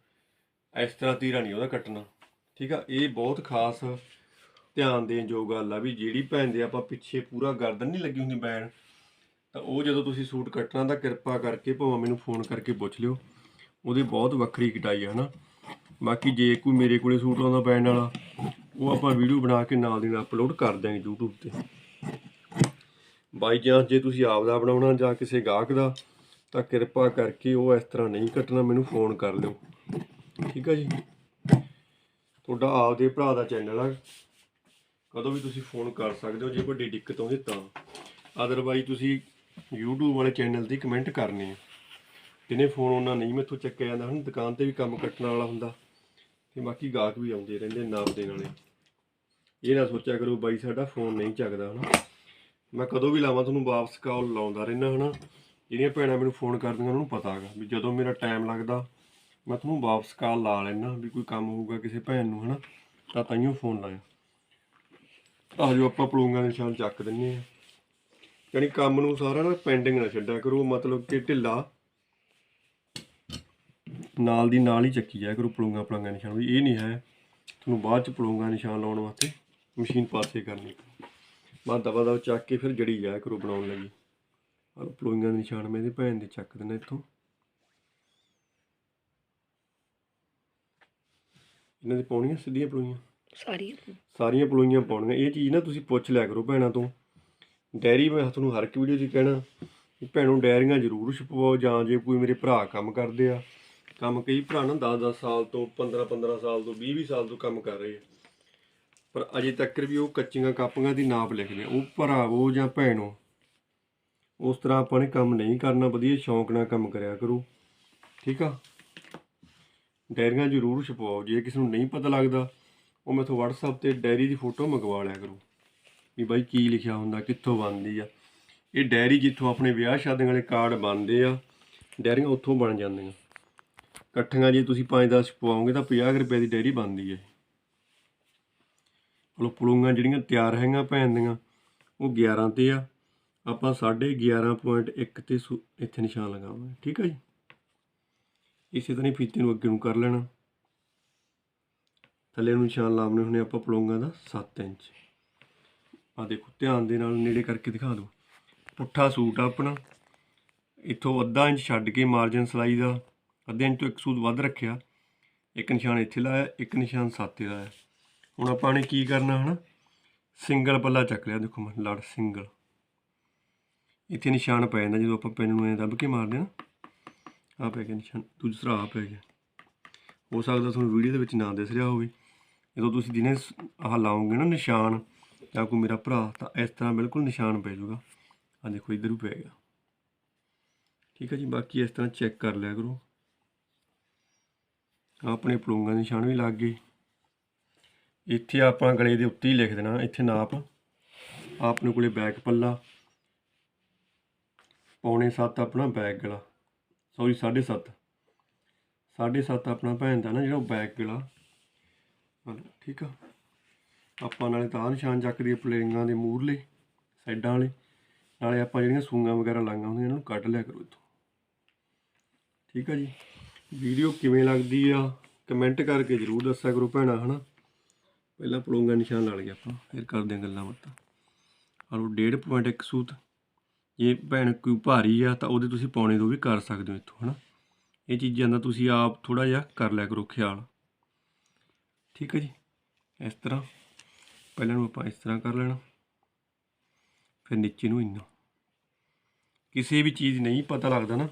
ਇਸ ਤਰ੍ਹਾਂ ਤੀਰਾ ਨਹੀਂ ਉਹਦਾ ਕੱਟਣਾ। ਠੀਕ ਆ? ਇਹ ਬਹੁਤ ਖਾਸ ਧਿਆਨ ਦੇਣ ਯੋਗ ਗੱਲ ਆ ਵੀ ਜਿਹੜੀ ਭੈਣ ਦੇ ਆਪਾਂ ਪਿੱਛੇ ਪੂਰਾ ਗਰਦਨ ਨਹੀਂ ਲੱਗੀ ਹੁੰਦੀ ਬੈਨ ਤਾਂ ਉਹ ਜਦੋਂ ਤੁਸੀਂ ਸੂਟ ਕੱਟਣਾ ਤਾਂ ਕਿਰਪਾ ਕਰਕੇ ਭਾਵੇਂ ਮੈਨੂੰ ਫੋਨ ਕਰਕੇ ਪੁੱਛ ਲਿਓ। ਉਹਦੀ ਬਹੁਤ ਵੱਖਰੀ ਕਟਾਈ ਆ, ਹਨਾ? ਬਾਕੀ ਜੇ ਕੋਈ ਮੇਰੇ ਕੋਲੇ ਸੂਟ ਆਉਂਦਾ ਬੈਨ ਵਾਲਾ, ਉਹ ਆਪਾਂ ਵੀਡੀਓ ਬਣਾ ਕੇ ਨਾਲ ਦੀ ਨਾਲ ਅਪਲੋਡ ਕਰ ਦਿਆਂਗੇ YouTube ਤੇ। ਬਾਈ ਚਾਂਸ ਜੇ ਤੁਸੀਂ ਆਪ ਦਾ ਬਣਾਉਣਾ ਜਾਂ ਕਿਸੇ ਗਾਹਕ ਦਾ, ਤਾਂ ਕਿਰਪਾ ਕਰਕੇ ਉਹ ਇਸ ਤਰ੍ਹਾਂ ਨਹੀਂ ਕੱਟਣਾ, ਮੈਨੂੰ ਫੋਨ ਕਰ ਲਿਓ। ਠੀਕ ਆ ਜੀ? ਤੁਹਾਡਾ ਆਪਦੇ ਭਰਾ ਦਾ ਚੈਨਲ ਆ। ਕਦੋਂ ਵੀ ਤੁਸੀਂ ਫੋਨ ਕਰ ਸਕਦੇ ਹੋ, ਜੇ ਵੱਡੀ ਦਿੱਕਤ ਆਉਂਦੀ ਤਾਂ। ਅਦਰਵਾਈਜ਼ ਤੁਸੀਂ YouTube ਵਾਲੇ ਚੈਨਲ ਤੇ ਕਮੈਂਟ ਕਰਨੇ ਆ। ਜਿਹਨੇ ਫੋਨ ਉਹਨਾਂ ਨਹੀਂ ਮੈਥੋਂ ਚੱਕਿਆ ਜਾਂਦਾ, ਹੁਣ ਦੁਕਾਨ ਤੇ ਵੀ ਕੰਮ ਕੱਟਣ ਵਾਲਾ ਹੁੰਦਾ। ਤੇ ਬਾਕੀ ਗਾਹਕ ਵੀ ਆਉਂਦੇ ਰਹਿੰਦੇ ਨਾਪ ਦੇਣ ਵਾਲੇ। ਇਹ ਨਾ ਸੋਚਿਆ ਕਰੋ ਬਾਈ ਸਾਡਾ ਫੋਨ ਨਹੀਂ ਚੱਕਦਾ, ਹਨਾ? ਮੈਂ ਕਦੋਂ ਵੀ ਲਾਵਾਂ, ਤੁਹਾਨੂੰ ਵਾਪਸ ਕਾਲ ਲਾਉਂਦਾ ਰਹਿਣਾ ਹਨਾ। ਜਿਹੜੀਆਂ ਭੈਣਾਂ ਮੈਨੂੰ ਫੋਨ ਕਰਦੀਆਂ, ਉਹਨਾਂ ਨੂੰ ਪਤਾ ਹੈਗਾ ਵੀ ਜਦੋਂ ਮੇਰਾ ਟਾਈਮ ਲੱਗਦਾ, ਮੈਂ ਤੁਹਾਨੂੰ ਵਾਪਸ ਕਾਲ ਲਾ ਲੈਣਾ ਵੀ ਕੋਈ ਕੰਮ ਹੋਊਗਾ ਕਿਸੇ ਭੈਣ ਨੂੰ, ਹਨਾ। ਤਾਂ ਤਾਈਓ ਫੋਨ ਲਾਇਆ। ਤਾਂ ਜੋ ਆਪਾਂ ਪਲੂੰਗਾਂ ਦੇ ਨਿਸ਼ਾਨ ਚੱਕ ਦਿੰਨੇ ਆ। ਯਾਨੀ ਕੰਮ ਨੂੰ ਸਾਰਾ ਨਾ ਪੈਂਡਿੰਗ ਨਾ ਛੱਡਿਆ ਕਰੋ, ਮਤਲਬ ਕਿ ਢਿੱਲਾ। ਨਾਲ ਦੀ ਨਾਲ ਹੀ ਚੱਕੀ ਜਾਇਆ ਕਰੋ ਪਲੂੰਗਾ ਪਲੰਗਾ ਨਿਸ਼ਾਨ। ਵੀ ਇਹ ਨਹੀਂ ਹੈ, ਤੁਹਾਨੂੰ ਬਾਅਦ ਚ ਪਲੂੰਗਾ ਨਿਸ਼ਾਨ ਲਾਉਣ ਵਾਸਤੇ ਮਸ਼ੀਨ ਪਾਸੇ ਕਰਨੀ। ਬਾਅਦ ਦਵਾ ਦਵਾ ਚੱਕ ਕੇ ਫਿਰ ਜੜੀ ਜਾਇਆ ਕਰੋ ਬਣਾਉਣ ਲੱਗੀ। ਆਹ ਪਲੂੰਗਾ ਦੇ ਨਿਸ਼ਾਨ ਮੈਂ ਇਹਦੇ ਭੈਣ ਦੇ ਚੱਕ ਦਿੰਦਾ ਇੱਥੋਂ। ਇਹਨਾਂ ਦੀ ਪਾਉਣੀਆਂ ਸਿੱਧੀਆਂ ਪਲੂਈਆਂ? ਸਾਰੀ ਸਾਰੀਆਂ ਪਲੋਈਆਂ ਪਾਉਣੀਆਂ। ਇਹ ਚੀਜ਼ ਨਾ ਤੁਸੀਂ ਪੁੱਛ ਲਿਆ ਕਰੋ ਭੈਣਾਂ ਤੋਂ। ਡੈਰੀ ਮੈਂ ਤੁਹਾਨੂੰ ਹਰ ਇੱਕ ਵੀਡੀਓ 'ਚ ਕਹਿਣਾ ਵੀ ਭੈਣੋ ਡਾਇਰੀਆਂ ਜ਼ਰੂਰ ਛਪਵਾਓ ਜਾਂ ਜੇ ਕੋਈ ਮੇਰੇ ਭਰਾ ਕੰਮ ਕਰਦੇ ਆ। ਕੰਮ ਕਈ ਭਰਾ ਨਾ 10-10 ਸਾਲ ਤੋਂ 15-15 ਸਾਲ ਤੋਂ 20-20 ਸਾਲ ਤੋਂ ਕੰਮ ਕਰ ਰਹੇ ਆ। ਪਰ ਅਜੇ ਤੱਕ ਵੀ ਉਹ ਕੱਚੀਆਂ ਕਾਪੀਆਂ ਦੀ ਨਾਪ ਲਿਖਦੇ ਆ। ਉਹ ਭਰਾਵੋ ਜਾਂ ਭੈਣੋ, ਉਸ ਤਰ੍ਹਾਂ ਆਪਾਂ ਨੇ ਕੰਮ ਨਹੀਂ ਕਰਨਾ, ਵਧੀਆ ਸ਼ੌਂਕ ਨਾਲ ਕੰਮ ਕਰਿਆ ਕਰੋ। ਠੀਕ ਆ? ਡਾਇਰੀਆਂ ਜ਼ਰੂਰ ਛਪਵਾਓ, ਜੇ ਕਿਸੇ ਨੂੰ ਨਹੀਂ ਪਤਾ ਲੱਗਦਾ, ਉਹ ਮੈਥੋਂ WhatsApp ਤੇ ਡਾਇਰੀ ਦੀ ਫੋਟੋ ਮੰਗਵਾ ਲਿਆ ਕਰੋ। ਵੀ ਬਾਈ ਕੀ ਲਿਖਿਆ ਹੁੰਦਾ, ਕਿੱਥੋਂ ਬਣਦੀ ਆ? ਇਹ ਡਾਇਰੀ ਜਿੱਥੋਂ ਆਪਣੇ ਵਿਆਹ ਸ਼ਾਦੀਆਂ ਵਾਲੇ ਕਾਰਡ ਬਣਦੇ ਆ, ਡਾਇਰੀਆਂ ਉੱਥੋਂ ਬਣ ਜਾਂਦੀਆਂ। ਇਕੱਠੀਆਂ ਜੇ ਤੁਸੀਂ 5-10 ਪਵਾਓਗੇ ਤਾਂ 50 ਰੁਪਏ ਦੀ ਡਾਇਰੀ ਬਣਦੀ ਹੈ ਹਲੋ ਪਲੂੰਗਾਂ ਜਿਹੜੀਆਂ ਤਿਆਰ ਹੈਗੀਆਂ ਭੈਣ ਦੀਆਂ, ਉਹ 11 ਤੇ ਆ। ਆਪਾਂ 11.1 ਤੇ ਸੁ- ਇੱਥੇ ਨਿਸ਼ਾਨ ਲਗਾਵਾਂਗੇ, ਠੀਕ ਹੈ ਜੀ? ਇਸੇ ਤਰ੍ਹਾਂ ਹੀ ਫੀਤੇ ਨੂੰ ਅੱਗੇ ਨੂੰ ਕਰ ਲੈਣਾ। ਥੱਲੇ ਨੂੰ ਨਿਸ਼ਾਨ ਲਾਉਣੇ ਹੁੰਦੇ ਆਪਾਂ ਪਲੂੰਗਾਂ ਦਾ 7 ਇੰਚ। ਆ ਦੇਖੋ, ਧਿਆਨ ਦੇ ਨਾਲ ਨੇੜੇ ਕਰਕੇ ਦਿਖਾ ਦਿਓ। ਪੁੱਠਾ ਸੂਟ ਆ ਆਪਣਾ। ਇੱਥੋਂ ਅੱਧਾ ਇੰਚ ਛੱਡ ਕੇ ਮਾਰਜਨ ਸਲਾਈ ਦਾ, ਅੱਧੇ ਇੰਚ ਤੋਂ ਇੱਕ ਸੂਤ ਵੱਧ ਰੱਖਿਆ। ਇੱਕ ਨਿਸ਼ਾਨ ਇੱਥੇ ਲਾਇਆ, ਇੱਕ ਨਿਸ਼ਾਨ 7 ਤੇ ਲਾਇਆ। ਹੁਣ ਆਪਾਂ ਨੇ ਕੀ ਕਰਨਾ ਹਨਾ? ਸਿੰਗਲ ਪੱਲਾ ਚੱਕ ਲਿਆ, ਦੇਖੋ ਮੈਂ ਲੜ ਸਿੰਗਲ। ਇੱਥੇ ਨਿਸ਼ਾਨ ਪੈ ਜਾਂਦਾ, ਜਦੋਂ ਆਪਾਂ ਪੈਨ ਨੂੰ ਐਂ ਦੱਬ ਕੇ ਮਾਰਦੇ ਨਾ ਆ ਪੈ ਗਿਆ ਨਿਸ਼ਾਨ ਦੂਸਰਾ ਆ ਪੈ ਗਿਆ। ਹੋ ਸਕਦਾ ਤੁਹਾਨੂੰ ਵੀਡੀਓ ਦੇ ਵਿੱਚ ਨਾ ਦਿਸ ਰਿਹਾ ਹੋਵੇ। ਜਦੋਂ ਤੁਸੀਂ ਦਿਨੇ ਆਹ ਲਾਓਗੇ ਨਾ ਨਿਸ਼ਾਨ, ਜਾਂ ਕੋਈ ਮੇਰਾ ਭਰਾ, ਤਾਂ ਇਸ ਤਰ੍ਹਾਂ ਬਿਲਕੁਲ ਨਿਸ਼ਾਨ ਪੈ ਜਾਊਗਾ। ਆ ਦੇਖੋ, ਇੱਧਰ ਵੀ ਪੈ ਗਿਆ। ਠੀਕ ਹੈ ਜੀ, ਬਾਕੀ ਇਸ ਤਰ੍ਹਾਂ ਚੈੱਕ ਕਰ ਲਿਆ ਕਰੋ। ਆਪਣੇ ਪਲੂੰਗਾਂ ਦੇ ਨਿਸ਼ਾਨ ਵੀ ਲੱਗ ਗਏ। ਇੱਥੇ ਆਪਾਂ ਗਲੇ ਦੇ ਉੱਤੇ ਹੀ ਲਿਖ ਦੇਣਾ, ਇੱਥੇ ਨਾਪ। ਆਪ ਨੂੰ ਕੋਲੇ ਬੈਕ ਪੱਲਾ। ਪੌਣੇ 7 ਆਪਣਾ ਬੈਕ ਗਲਾ। ਸੌਰੀ 7.5 7.5 ਆਪਣਾ ਭੈਣ ਦਾ ਨਾ ਜਿਹੜਾ ਉਹ ਬੈਕ ਗਲਾ। ਠੀਕ ਆ? ਆਪਾਂ ਨਾਲੇ ਤਾਂ ਨਿਸ਼ਾਨ ਚੱਕਦੀ ਪਲੇਇੰਗਾਂ ਦੇ ਮੂਹਰਲੇ, ਸਾਈਡਾਂ ਵਾਲੇ। ਨਾਲੇ ਆਪਾਂ ਜਿਹੜੀਆਂ ਸੂੰਗਾਂ ਵਗੈਰਾ ਲਾਈਆਂ ਹੁੰਦੀਆਂ, ਇਹਨਾਂ ਨੂੰ ਕੱਢ ਲਿਆ ਕਰੋ ਇੱਥੋਂ। ਠੀਕ ਆ ਜੀ? ਵੀਡੀਓ ਕਿਵੇਂ ਲੱਗਦੀ ਆ? ਕਮੈਂਟ ਕਰਕੇ ਜਰੂਰ ਦੱਸਿਆ ਕਰੋ ਭੈਣਾ, ਹਨਾ? ਪਹਿਲਾਂ ਪਲੋਂਗਾ ਨਿਸ਼ਾਨ ਲਾ ਲਿਆ ਆਪਾਂ, ਫਿਰ ਕਰਦੇ ਹਾਂ ਗੱਲਾਂ ਬਾਤਾਂ। ਆਲੋ 1.5 ਸੂਤ। ਜੇ ਭੈਣ ਕੋਈ ਭਾਰੀ ਆ, ਤਾਂ ਉਹਦੇ ਤੁਸੀਂ ਪਾਉਣੇ ਦੋ ਵੀ ਕਰ ਸਕਦੇ ਹੋ ਇੱਥੋਂ, ਹਨਾ? ਇਹ ਚੀਜ਼ਾਂ ਦਾ ਤੁਸੀਂ ਆਪ ਥੋੜਾ ਜਿਹਾ ਕਰ ਲਿਆ ਕਰੋ ਖਿਆਲ। ਠੀਕ ਹੈ ਜੀ? ਇਸ ਤਰ੍ਹਾਂ, ਪਹਿਲਾਂ ਨੂੰ ਆਪਾਂ ਇਸ ਤਰ੍ਹਾਂ ਕਰ ਲੈਣਾ, ਫਿਰ ਨੀਚੇ ਨੂੰ ਇੰਨਾ। ਕਿਸੇ ਵੀ ਚੀਜ਼ ਨਹੀਂ ਪਤਾ ਲੱਗਦਾ ਨਾ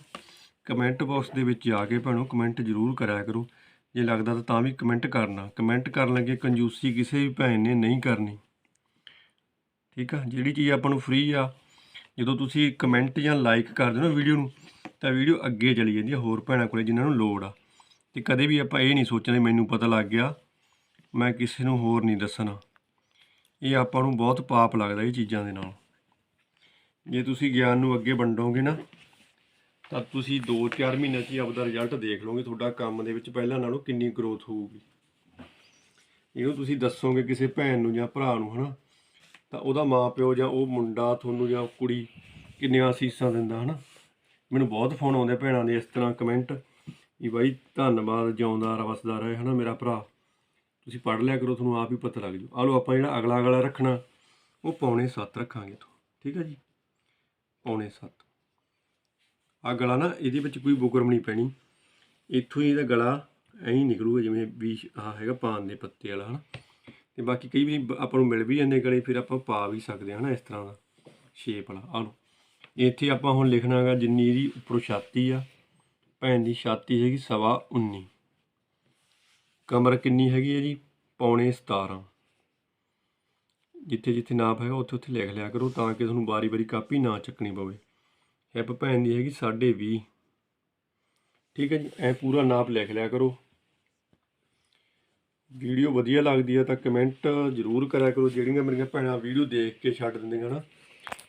ਕਮੈਂਟ ਬਾਕਸ ਦੇ ਵਿੱਚ ਜਾ ਕੇ ਭੈਣੋ ਕਮੈਂਟ ਜ਼ਰੂਰ ਕਰਿਆ ਕਰੋ। ਜੇ ਲੱਗਦਾ ਤਾਂ ਤਾਂ ਵੀ ਕਮੈਂਟ ਕਰਨਾ। ਕਮੈਂਟ ਕਰਨ ਲੱਗੇ ਕੰਜੂਸੀ ਕਿਸੇ ਵੀ ਭੈਣ ਨੇ ਨਹੀਂ ਕਰਨੀ। ਠੀਕ ਆ? ਜਿਹੜੀ ਚੀਜ਼ ਆਪਾਂ ਨੂੰ ਫ੍ਰੀ ਆ, ਜਦੋਂ ਤੁਸੀਂ ਕਮੈਂਟ ਜਾਂ ਲਾਈਕ ਕਰਦੇ ਹੋ ਨਾ ਵੀਡੀਓ ਨੂੰ, ਤਾਂ ਵੀਡੀਓ ਅੱਗੇ ਚਲੀ ਜਾਂਦੀ ਆ, ਹੋਰ ਭੈਣਾਂ ਕੋਲੇ ਜਿਨ੍ਹਾਂ ਨੂੰ ਲੋੜ ਆ। ਤੇ ਕਦੇ ਵੀ ਆਪਾਂ ਇਹ ਨਹੀਂ ਸੋਚਣਾ ਮੈਨੂੰ ਪਤਾ ਲੱਗ ਗਿਆ, ਮੈਂ ਕਿਸੇ ਨੂੰ ਹੋਰ ਨਹੀਂ ਦੱਸਣਾ। ਇਹ ਆਪਾਂ ਨੂੰ ਬਹੁਤ ਪਾਪ ਲੱਗਦਾ ਇਹ ਚੀਜ਼ਾਂ ਦੇ ਨਾਲ। ਜੇ ਤੁਸੀਂ ਗਿਆਨ ਨੂੰ ਅੱਗੇ ਵੰਡੋਗੇ ਨਾ ਤਾਂ ਤੁਸੀਂ 2-4 ਮਹੀਨਿਆਂ 'ਚ ਹੀ ਆਪਦਾ ਰਿਜ਼ਲਟ ਦੇਖ ਲਓਗੇ, ਤੁਹਾਡਾ ਕੰਮ ਦੇ ਵਿੱਚ ਪਹਿਲਾਂ ਨਾਲੋਂ ਕਿੰਨੀ ਗਰੋਥ ਹੋਊਗੀ। ਇਹਨੂੰ ਤੁਸੀਂ ਦੱਸੋਗੇ ਕਿਸੇ ਭੈਣ ਨੂੰ ਜਾਂ ਭਰਾ ਨੂੰ, ਹਨਾ? ਤਾਂ ਉਹਦਾ ਮਾਪਿਓ ਜਾਂ ਉਹ ਮੁੰਡਾ ਤੁਹਾਨੂੰ ਜਾਂ ਕੁੜੀ ਕਿੰਨੀਆਂ ਅਸੀਸਾਂ ਦਿੰਦਾ, ਹਨਾ? ਮੈਨੂੰ ਬਹੁਤ ਫੋਨ ਆਉਂਦੇ ਭੈਣਾਂ ਦੇ ਇਸ ਤਰ੍ਹਾਂ ਕਮੈਂਟ ਵੀ ਬਾਈ ਧੰਨਵਾਦ, ਜਿਉਂਦਾ ਰਵਸਦਾ ਰਹੇ, ਹਨਾ ਮੇਰਾ ਭਰਾ। ਤੁਸੀਂ ਪੜ੍ਹ ਲਿਆ ਕਰੋ, ਤੁਹਾਨੂੰ ਆਪ ਹੀ ਪਤਾ ਲੱਗ ਜੂ। ਆ ਲਓ ਆਪਾਂ ਜਿਹੜਾ ਅਗਲਾ ਅਗਲਾ ਰੱਖਣਾ, ਉਹ ਪੌਣੇ 7 ਰੱਖਾਂਗੇ ਠੀਕ ਹੈ ਜੀ? ਪੌਣੇ 7 ਆ ਗਲਾ ਨਾ, ਇਹਦੇ ਵਿੱਚ ਕੋਈ ਬੁਕਰਮ ਨਹੀਂ ਪੈਣੀ। ਇੱਥੋਂ ਹੀ ਇਹਦਾ ਗਲਾ ਐਂ ਹੀ ਨਿਕਲੂਗਾ, ਜਿਵੇਂ ਵੀ ਆ ਹੈਗਾ ਪਾਨ ਦੇ ਪੱਤੇ ਵਾਲਾ, ਹਨਾ। ਤੇ ਬਾਕੀ ਕਈ ਵੀ ਆਪਾਂ ਨੂੰ ਮਿਲ ਵੀ ਜਾਂਦੇ ਗਲੇ, ਫਿਰ ਆਪਾਂ ਪਾ ਵੀ ਸਕਦੇ ਹਾਂ ਹਨਾ, ਇਸ ਤਰ੍ਹਾਂ ਦਾ ਸ਼ੇਪ ਵਾਲਾ। ਆ ਲਓ। ਇੱਥੇ ਆਪਾਂ ਹੁਣ ਲਿਖਣਾ ਹੈਗਾ ਜਿੰਨੀ ਇਹਦੀ ਉੱਪਰੋਂ ਛਾਤੀ ਆ, ਭੈਣ ਦੀ ਛਾਤੀ ਹੈਗੀ ਸਵਾ 19 ਕਮਰ ਕਿੰਨੀ ਹੈਗੀ ਹੈ ਜੀ? ਪੌਣੇ 17 ਜਿੱਥੇ ਜਿੱਥੇ ਨਾਪ ਹੈਗਾ ਉੱਥੇ ਉੱਥੇ ਲਿਖ ਲਿਆ ਕਰੋ, ਤਾਂ ਕਿ ਤੁਹਾਨੂੰ ਵਾਰੀ-ਵਾਰੀ ਕਾਪੀ ਨਾ ਚੱਕਣੀ ਪਵੇ। ਹਿੱਪ ਭੈਣ ਦੀ ਹੈਗੀ 20.5 ਠੀਕ ਹੈ ਜੀ, ਐ ਪੂਰਾ ਨਾਪ ਲਿਖ ਲਿਆ ਕਰੋ। ਵੀਡੀਓ ਵਧੀਆ ਲੱਗਦੀ ਹੈ ਤਾਂ ਕਮੈਂਟ ਜ਼ਰੂਰ ਕਰਿਆ ਕਰੋ, ਜਿਹੜੀਆਂ ਮੇਰੀਆਂ ਭੈਣਾਂ ਵੀਡੀਓ ਦੇਖ ਕੇ ਛੱਡ ਦਿੰਦੀਆਂ ਨਾ,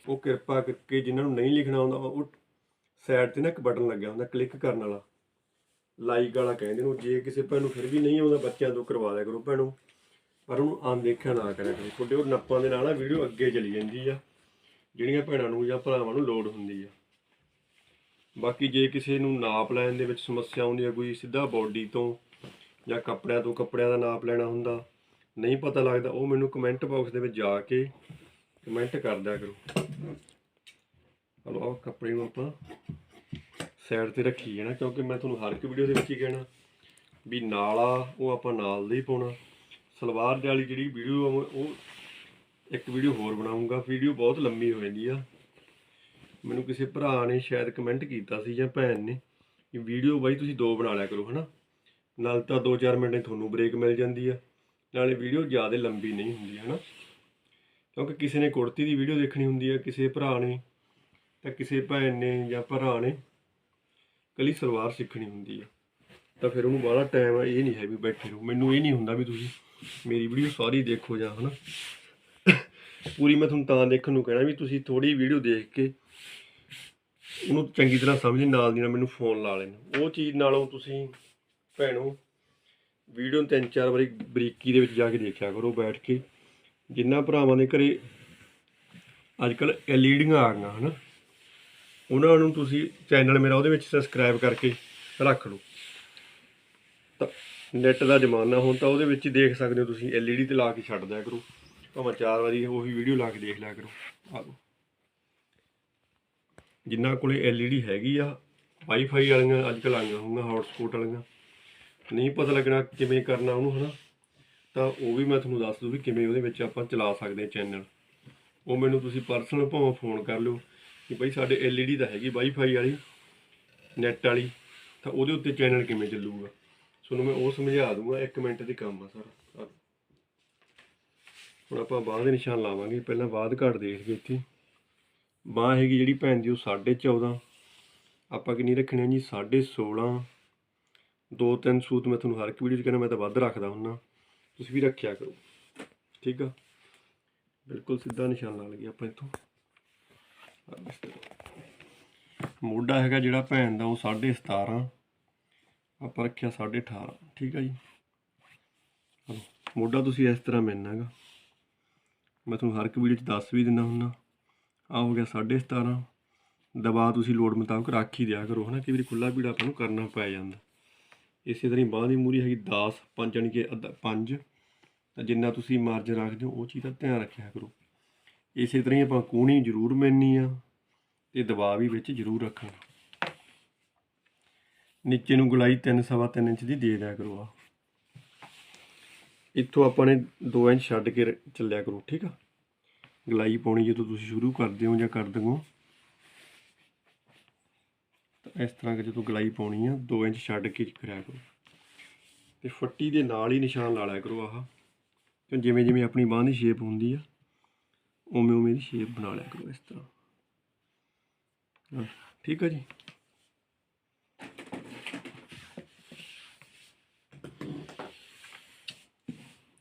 ਉਹ ਕਿਰਪਾ ਕਰਕੇ ਜਿਨ੍ਹਾਂ ਨੂੰ ਨਹੀਂ ਲਿਖਣਾ ਆਉਂਦਾ ਉਹ ਸਾਈਡ ਤੇ ਨਾ ਇੱਕ ਬਟਨ ਲੱਗਿਆ ਹੁੰਦਾ, ਕਲਿੱਕ ਕਰਨ ਵਾਲਾ। ਲਾਈਕ ਵਾਲਾ ਕਹਿੰਦੇ ਨੂੰ ਜੇ ਕਿਸੇ ਭੈਣ ਨੂੰ ਫਿਰ ਵੀ ਨਹੀਂ ਆਉਂਦਾ, ਬੱਚਿਆਂ ਤੋਂ ਕਰਵਾ ਲਿਆ ਕਰੋ ਭੈਣੋ ਪਰ ਉਹਨੂੰ ਅਣਦੇਖਿਆ ਨਾ ਕਰਿਆ ਕਰੋ। ਤੁਹਾਡੇ ਉਹ ਨੱਪਾਂ ਦੇ ਨਾਲ ਨਾ ਵੀਡੀਓ ਅੱਗੇ ਚਲੀ ਜਾਂਦੀ ਆ, ਜਿਹੜੀਆਂ ਭੈਣਾਂ ਨੂੰ ਜਾਂ ਭਰਾਵਾਂ ਨੂੰ ਲੋੜ ਹੁੰਦੀ ਆ। ਬਾਕੀ ਜੇ ਕਿਸੇ ਨੂੰ ਨਾਪ ਲੈਣ ਦੇ ਵਿੱਚ ਸਮੱਸਿਆ ਆਉਂਦੀ ਹੈ, ਕੋਈ ਸਿੱਧਾ ਬਾਡੀ ਤੋਂ ਜਾਂ ਕੱਪੜਿਆਂ ਤੋਂ ਕੱਪੜਿਆਂ ਦਾ ਨਾਪ ਲੈਣਾ ਹੁੰਦਾ, ਨਹੀਂ ਪਤਾ ਲੱਗਦਾ, ਉਹ ਮੈਨੂੰ ਕਮੈਂਟ ਬਾਕਸ ਦੇ ਵਿੱਚ ਜਾ ਕੇ ਕਮੈਂਟ ਕਰ ਦਿਆ ਕਰੋ। ਹਲੋ, ਆਹ ਕੱਪੜੇ ਨੂੰ ਆਪਾਂ ਸਾਈਡ ਤੇ ਰੱਖੀ ਜਾਣਾ ਕਿਉਂਕਿ ਮੈਂ ਤੁਹਾਨੂੰ ਹਰ ਇੱਕ ਵੀਡੀਓ ਦੇ ਵਿੱਚ ਹੀ ਕਹਿਣਾ ਵੀ ਨਾਲ ਆ ਉਹ ਆਪਾਂ ਨਾਲ ਦੇ ਹੀ ਪਾਉਣਾ। ਸਲਵਾਰ ਦੇ ਵਾਲੀ ਜਿਹੜੀ ਵੀਡੀਓ ਉਹ ਇੱਕ ਵੀਡੀਓ ਹੋਰ ਬਣਾਉਂਗਾ ਵੀਡੀਓ ਬਹੁਤ ਲੰਮੀ ਹੋ ਜਾਂਦੀ ਆ। ਮੈਨੂੰ ਕਿਸੇ ਭਰਾ ਨੇ ਸ਼ਾਇਦ ਕਮੈਂਟ ਕੀਤਾ ਸੀ ਜਾਂ ਭੈਣ ਨੇ ਕਿ ਵੀਡੀਓ ਬਾਈ ਤੁਸੀਂ ਦੋ ਬਣਾ ਲਿਆ ਕਰੋ, ਹਨਾ? ਨਾਲ ਤਾਂ 2-4 ਮਿੰਟ ਤੁਹਾਨੂੰ ਬ੍ਰੇਕ ਮਿਲ ਜਾਂਦੀ ਆ। ਨਾਲੇ ਵੀਡੀਓ ਜ਼ਿਆਦਾ ਲੰਬੀ ਨਹੀਂ ਹੁੰਦੀ, ਹਨਾ? ਕਿਉਂਕਿ ਕਿਸੇ ਨੇ ਕੁੜਤੀ ਦੀ ਵੀਡੀਓ ਦੇਖਣੀ ਹੁੰਦੀ ਆ, ਕਿਸੇ ਭਰਾ ਨੇ ਤਾਂ ਕਿਸੇ ਭੈਣ ਨੇ ਜਾਂ ਭਰਾ ਨੇ ਕੱਲੀ ਸਲਵਾਰ ਸਿੱਖਣੀ ਹੁੰਦੀ ਆ। ਤਾਂ ਫਿਰ ਉਹਨੂੰ ਬਾਹਲਾ ਟਾਈਮ ਇਹ ਨਹੀਂ ਹੈ ਵੀ ਬੈਠੇ ਰਹੋ। ਮੈਨੂੰ ਇਹ ਨਹੀਂ ਹੁੰਦਾ ਵੀ ਤੁਸੀਂ ਮੇਰੀ ਵੀਡੀਓ ਸਾਰੀ ਦੇਖੋ ਜਾਂ, ਹਨਾ? ਪੂਰੀ ਮੈਂ ਤੁਹਾਨੂੰ ਤਾਂ ਦੇਖਣ ਨੂੰ ਕਹਿਣਾ ਵੀ ਤੁਸੀਂ ਥੋੜੀ ਵੀਡੀਓ ਦੇਖ ਕੇ ਉਹਨੂੰ ਚੰਗੀ ਤਰ੍ਹਾਂ ਸਮਝ, ਨਾਲ ਦੀ ਨਾਲ ਮੈਨੂੰ ਫੋਨ ਲਾ ਲੈਣ। ਉਹ ਚੀਜ਼ ਨਾਲੋਂ ਤੁਸੀਂ ਭੈਣੋ ਵੀਡੀਓ ਨੂੰ ਤਿੰਨ ਚਾਰ ਵਾਰੀ ਬਰੀਕੀ ਦੇ ਵਿੱਚ ਜਾ ਕੇ ਦੇਖਿਆ ਕਰੋ, ਬੈਠ ਕੇ। ਜਿੰਨਾ ਭਰਾਵਾਂ ਦੇ ਘਰੇ ਅੱਜ ਕੱਲ ਐਲਈਡੀਆਂ ਆ ਗਈਆਂ, ਹਨਾ? ਉਹਨਾਂ ਨੂੰ ਤੁਸੀਂ ਚੈਨਲ ਮੇਰਾ ਉਹਦੇ ਵਿੱਚ ਸਬਸਕ੍ਰਾਈਬ ਕਰਕੇ ਰੱਖ ਲਓ। ਤਾਂ ਨੈਟ ਦਾ ਜ਼ਮਾਨਾ ਹੁਣ ਤਾਂ ਉਹਦੇ ਵਿੱਚ ਹੀ ਦੇਖ ਸਕਦੇ ਹੋ ਤੁਸੀਂ, ਐਲਈਡੀ ਤੇ ਲਾ ਕੇ ਛੱਡ ਦਿਆ ਕਰੋ। ਭਾਵੇਂ ਚਾਰ ਵਾਰੀ ਉਹੀ ਵੀਡੀਓ ਲਾ ਕੇ ਦੇਖ ਲਿਆ ਕਰੋ। ਆ ਜਿਨ੍ਹਾਂ ਕੋਲੇ ਐਲਈਡੀ ਹੈਗੀ ਆ ਵਾਈਫਾਈ ਵਾਲੀਆਂ ਅੱਜ ਕੱਲ੍ਹ ਆਈਆਂ ਹੋਣਗੀਆਂ ਹੌਟਸਪੌਟ ਵਾਲੀਆਂ। ਨਹੀਂ ਪਤਾ ਲੱਗਣਾ ਕਿਵੇਂ ਕਰਨਾ ਉਹਨੂੰ, ਹਨਾ? ਤਾਂ ਉਹ ਵੀ ਮੈਂ ਤੁਹਾਨੂੰ ਦੱਸ ਦੂੰ ਵੀ ਕਿਵੇਂ ਉਹਦੇ ਵਿੱਚ ਆਪਾਂ ਚਲਾ ਸਕਦੇ ਹਾਂ ਚੈਨਲ ਉਹ ਮੈਨੂੰ ਤੁਸੀਂ ਪਰਸਨਲ ਭਾਵੇਂ ਫੋਨ ਕਰ ਲਿਓ ਕਿ ਭਾਈ ਸਾਡੇ ਐਲਈਡੀ ਤਾਂ ਹੈਗੀ ਵਾਈਫਾਈ ਵਾਲੀ ਨੈਟ ਵਾਲੀ, ਤਾਂ ਉਹਦੇ ਉੱਤੇ ਚੈਨਲ ਕਿਵੇਂ ਚੱਲੂਗਾ? ਤੁਹਾਨੂੰ ਮੈਂ ਉਹ ਸਮਝਾ ਦੂੰਗਾ 1 ਮਿੰਟ ਦੇ ਕੰਮ ਆ ਸਰ। ਆਹ। ਹੁਣ ਆਪਾਂ ਬਾਅਦ ਦੇ ਨਿਸ਼ਾਨ ਲਾਵਾਂਗੇ, ਪਹਿਲਾਂ ਬਾਅਦ ਘੱਟ ਦੇਖ ਕੇ ਇੱਥੇ। ਬਾਹ ਹੈਗੀ ਜਿਹੜੀ ਭੈਣ ਦੀ ਉਹ 14.5 ਆਪਾਂ ਕਿੰਨੀ ਰੱਖਣੀ ਹੈ ਜੀ? 16.5 ਦੋ ਤਿੰਨ ਸੂਤ ਮੈਂ ਤੁਹਾਨੂੰ ਹਰ ਇੱਕ ਵੀਡੀਓ 'ਚ ਕਹਿੰਦਾ, ਮੈਂ ਤਾਂ ਵੱਧ ਰੱਖਦਾ ਹੁੰਨਾ। ਤੁਸੀਂ ਵੀ ਰੱਖਿਆ ਕਰੋ। ਠੀਕ ਆ? ਬਿਲਕੁਲ ਸਿੱਧਾ ਨਿਸ਼ਾਨ ਲਾ ਲਈਏ ਆਪਾਂ ਇੱਥੋਂ। ਮੋਢਾ ਹੈਗਾ ਜਿਹੜਾ ਭੈਣ ਦਾ, ਉਹ 17.5 ਆਪਾਂ ਰੱਖਿਆ 18.5 ਠੀਕ ਆ ਜੀ? ਮੋਢਾ ਤੁਸੀਂ ਇਸ ਤਰ੍ਹਾਂ ਮਿਲਣਾ ਹੈਗਾ ਮੈਂ ਤੁਹਾਨੂੰ ਹਰ ਇੱਕ ਵੀਡੀਓ 'ਚ ਦੱਸ ਵੀ ਦਿੰਦਾ ਹੁੰਨਾ। ਆ ਹੋ ਗਿਆ 17.5 ਦਬਾ ਤੁਸੀਂ ਲੋਡ ਮੁਤਾਬਕ ਰੱਖ ਹੀ ਦਿਆ ਕਰੋ, ਹਨਾ? ਕਿ ਵਾਰੀ ਖੁੱਲਾ ਪੀੜਾ ਆਪਾਂ ਨੂੰ ਕਰਨਾ ਪੈ ਜਾਂਦਾ। ਇਸੇ ਤਰ੍ਹਾਂ ਹੀ ਬਾਂਹ ਦੀ ਮੂਰੀ ਹੈਗੀ 10 5 ਜਾਣੀ ਕਿ ਅੱਧਾ 5 ਤਾਂ ਜਿੰਨਾ ਤੁਸੀਂ ਮਾਰਜਨ ਰੱਖਦੇ ਹੋ, ਉਹ ਚੀਜ਼ ਦਾ ਧਿਆਨ ਰੱਖਿਆ ਕਰੋ। ਇਸੇ ਤਰ੍ਹਾਂ ਹੀ ਆਪਾਂ ਕੂਣੀ ਜ਼ਰੂਰ ਮੈਨੀ ਆ ਤੇ ਦਬਾਅ ਵੀ ਵਿੱਚ ਜ਼ਰੂਰ ਰੱਖਣਾ। ਨੀਚੇ ਨੂੰ ਗੁਲਾਈ 3 ਸਵਾ 3 ਇੰਚ ਦੀ ਦੇ ਦਿਆ ਕਰੋ ਆ। ਇੱਥੋਂ ਆਪਾਂ ਨੇ 2 ਇੰਚ ਛੱਡ ਕੇ ਚੱਲਿਆ ਕਰੋ, ਠੀਕ ਆ? ਗਲਾਈ ਪਾਉਣੀ ਜਦੋਂ ਤੁਸੀਂ ਸ਼ੁਰੂ ਕਰਦੇ ਹੋ ਜਾਂ ਕਰ ਹੋ ਤਾਂ ਇਸ ਤਰ੍ਹਾਂ ਕਿ ਜਦੋਂ ਗਲਾਈ ਪਾਉਣੀ ਆ 2 ਇੰਚ ਛੱਡ ਕੇ ਕਰਿਆ ਕਰੋ। ਤੇ ਫੱਟੀ ਦੇ ਨਾਲ ਹੀ ਨਿਸ਼ਾਨ ਲਾ ਲਿਆ ਕਰੋ ਆਹ। ਕਿਉਂ ਜਿਵੇਂ ਜਿਵੇਂ ਆਪਣੀ ਬਾਂਹ ਦੀ ਸ਼ੇਪ ਹੁੰਦੀ ਆ, ਉਵੇਂ ਉਵੇਂ ਦੀ ਸ਼ੇਪ ਬਣਾ ਲਿਆ ਕਰੋ ਇਸ ਤਰ੍ਹਾਂ। ਠੀਕ ਆ ਜੀ?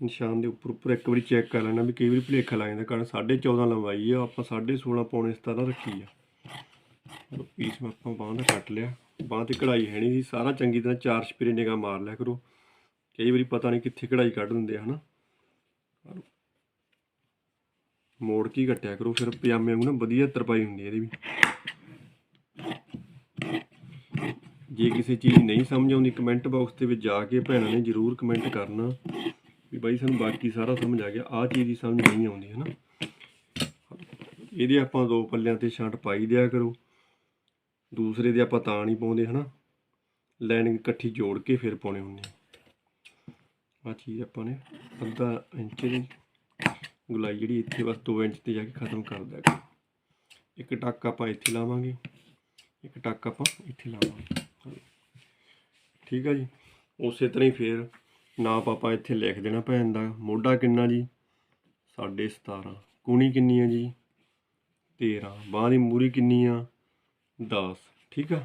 ਨਿਸ਼ਾਨ ਦੇ ਉੱਪਰ ਉੱਪਰ ਇੱਕ ਵਾਰੀ ਚੈੱਕ ਕਰ ਲੈਣਾ ਵੀ ਕਈ ਵਾਰੀ ਭੁਲੇਖਾ ਲੱਗ ਜਾਂਦਾ, ਕਾਰਨ 14.5 ਲੰਬਾਈ ਆ, ਆਪਾਂ 16.5 ਪੌਣੇ 17 ਰੱਖੀ ਆ। ਪੀਸ ਆਪਾਂ ਬਾਂਹ ਦਾ ਕੱਟ ਲਿਆ। ਬਾਂਹ ਤੇ ਕਢਾਈ ਹੈ ਨਹੀਂ ਸੀ, ਸਾਰਾ ਚੰਗੀ ਤਰ੍ਹਾਂ ਚਾਰ ਛਪੇਰੇ ਨਿਗਾਹ ਮਾਰ ਲਿਆ ਕਰੋ। ਕਈ ਵਾਰੀ ਪਤਾ ਨਹੀਂ ਕਿੱਥੇ ਕਢਾਈ ਕੱਢ ਦਿੰਦੇ ਆ, ਹਨਾ? ਮੋੜ ਕੇ ਕੱਟਿਆ ਕਰੋ, ਫਿਰ ਪਜਾਮੇ ਵਾਂਗੂ ਨਾ ਵਧੀਆ ਤਰਪਾਈ ਹੁੰਦੀ ਇਹਦੀ ਵੀ। ਜੇ ਕਿਸੇ ਚੀਜ਼ ਨਹੀਂ ਸਮਝ ਆਉਂਦੀ ਕਮੈਂਟ ਬਾਕਸ ਦੇ ਵਿੱਚ ਜਾ ਕੇ ਭੈਣਾਂ ਨੇ ਜ਼ਰੂਰ ਕਮੈਂਟ ਕਰਨਾ। ਬਾਈ, ਸਾਨੂੰ ਬਾਕੀ ਸਾਰਾ ਸਮਝ ਆ ਗਿਆ। ਆਹ ਚੀਜ਼ ਦੀ ਸਮਝ ਨਹੀਂ ਆਉਂਦੀ ਹੈ ਨਾ ਇਹਦੇ ਆਪਾਂ ਦੋ ਪੱਲਿਆਂ ਤੇ ਛਾਂਟ ਪਾਈ ਦਿਆ ਕਰੋ। ਦੂਸਰੇ ਦੇ ਆਪਾਂ ਤਾਂ ਨਹੀਂ ਪਾਉਂਦੇ, ਹਨਾ? ਲਾਈਨਿੰਗ ਇਕੱਠੀ ਜੋੜ ਕੇ ਫਿਰ ਪਾਉਣੇ ਹੁੰਦੇ ਆ। ਆਹ ਚੀਜ਼ ਆਪਾਂ ਨੇ ਅੱਧਾ ਇੰਚ ਦੀ ਗੁਲਾਈ ਜਿਹੜੀ ਇੱਥੇ ਬਸ 2 ਇੰਚ ਤੇ ਜਾ ਕੇ ਖਤਮ ਕਰ ਦਿਆ ਇੱਕ ਟੱਕ ਆਪਾਂ ਇੱਥੇ ਲਾਵਾਂਗੇ, ਇੱਕ ਟੱਕ ਆਪਾਂ ਇੱਥੇ ਲਾਵਾਂਗੇ। ਠੀਕ ਆ ਜੀ? ਉਸੇ ਤਰ੍ਹਾਂ ਹੀ ਫੇਰ ਨਾਪ ਆਪਾਂ ਇੱਥੇ ਲਿਖ ਦੇਣਾ ਭੈਣ ਦਾ। ਮੋਢਾ ਕਿੰਨਾ ਜੀ? 17.5 ਕੂਣੀ ਕਿੰਨੀ ਆ ਜੀ? 13 ਬਾਂਹ ਦੀ ਮੂਰੀ ਕਿੰਨੀ ਆ? 10 ਠੀਕ ਆ?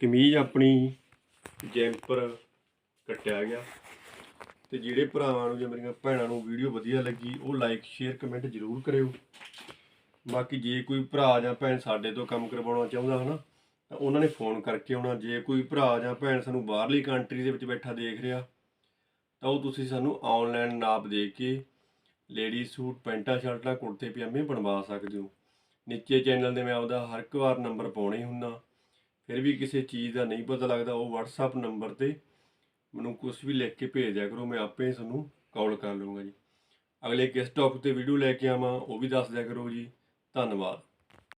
ਕਮੀਜ਼ ਆਪਣੀ ਜੈਂਪਰ ਕੱਟਿਆ ਗਿਆ। ਤੇ ਜਿਹੜੇ ਭਰਾਵਾਂ ਨੂੰ ਜਾਂ ਮੇਰੀਆਂ ਭੈਣਾਂ ਨੂੰ ਵੀਡੀਓ ਵਧੀਆ ਲੱਗੀ, ਉਹ ਲਾਈਕ ਸ਼ੇਅਰ ਕਮੈਂਟ ਜ਼ਰੂਰ ਕਰਿਓ। ਬਾਕੀ ਜੇ ਕੋਈ ਭਰਾ ਜਾਂ ਭੈਣ ਸਾਡੇ ਤੋਂ ਕੰਮ ਕਰਵਾਉਣਾ ਚਾਹੁੰਦਾ ਹਨਾ ਤਾਂ ਉਹਨਾਂ ਨੇ ਫੋਨ ਕਰਕੇ ਆਉਣਾ ਜੇ ਕੋਈ ਭਰਾ ਜਾਂ ਭੈਣ ਸਾਨੂੰ ਬਾਹਰਲੀ ਕੰਟਰੀ ਦੇ ਵਿੱਚ ਬੈਠਾ ਦੇਖ ਰਿਹਾ, ਤਾਂ ਉਹ ਤੁਸੀਂ ਸਾਨੂੰ ਆਨਲਾਈਨ ਨਾਪ ਦੇ ਕੇ ਲੇਡੀ ਸੂਟ, ਪੈਂਟਾਂ, ਸ਼ਰਟਾਂ, ਕੁੜਤੇ, ਪਜਾਮੇ ਬਣਵਾ ਸਕਦੇ ਹੋ। ਨੀਚੇ ਚੈਨਲ ਦੇ ਮੈਂ ਆਪਦਾ ਹਰ ਇੱਕ ਵਾਰ ਨੰਬਰ ਪਾਉਣਾ ਹੀ ਹੁੰਦਾ ਫਿਰ ਵੀ ਕਿਸੇ ਚੀਜ਼ ਦਾ ਨਹੀਂ ਪਤਾ ਲੱਗਦਾ, ਉਹ WhatsApp ਨੰਬਰ ਤੇ ਮੈਨੂੰ ਕੁਝ ਵੀ ਲਿਖ ਕੇ ਭੇਜ ਦਿਆ ਕਰੋ, ਮੈਂ ਆਪੇ ਤੁਹਾਨੂੰ ਕਾਲ ਕਰ ਲਵਾਂਗਾ ਜੀ। ਅਗਲੇ ਕਿਸ ਟੌਪਿਕ ਤੇ ਵੀਡੀਓ ਲੈ ਕੇ ਆਵਾਂ, ਉਹ ਵੀ ਦੱਸ ਦਿਆ ਕਰੋ ਜੀ। ਧੰਨਵਾਦ।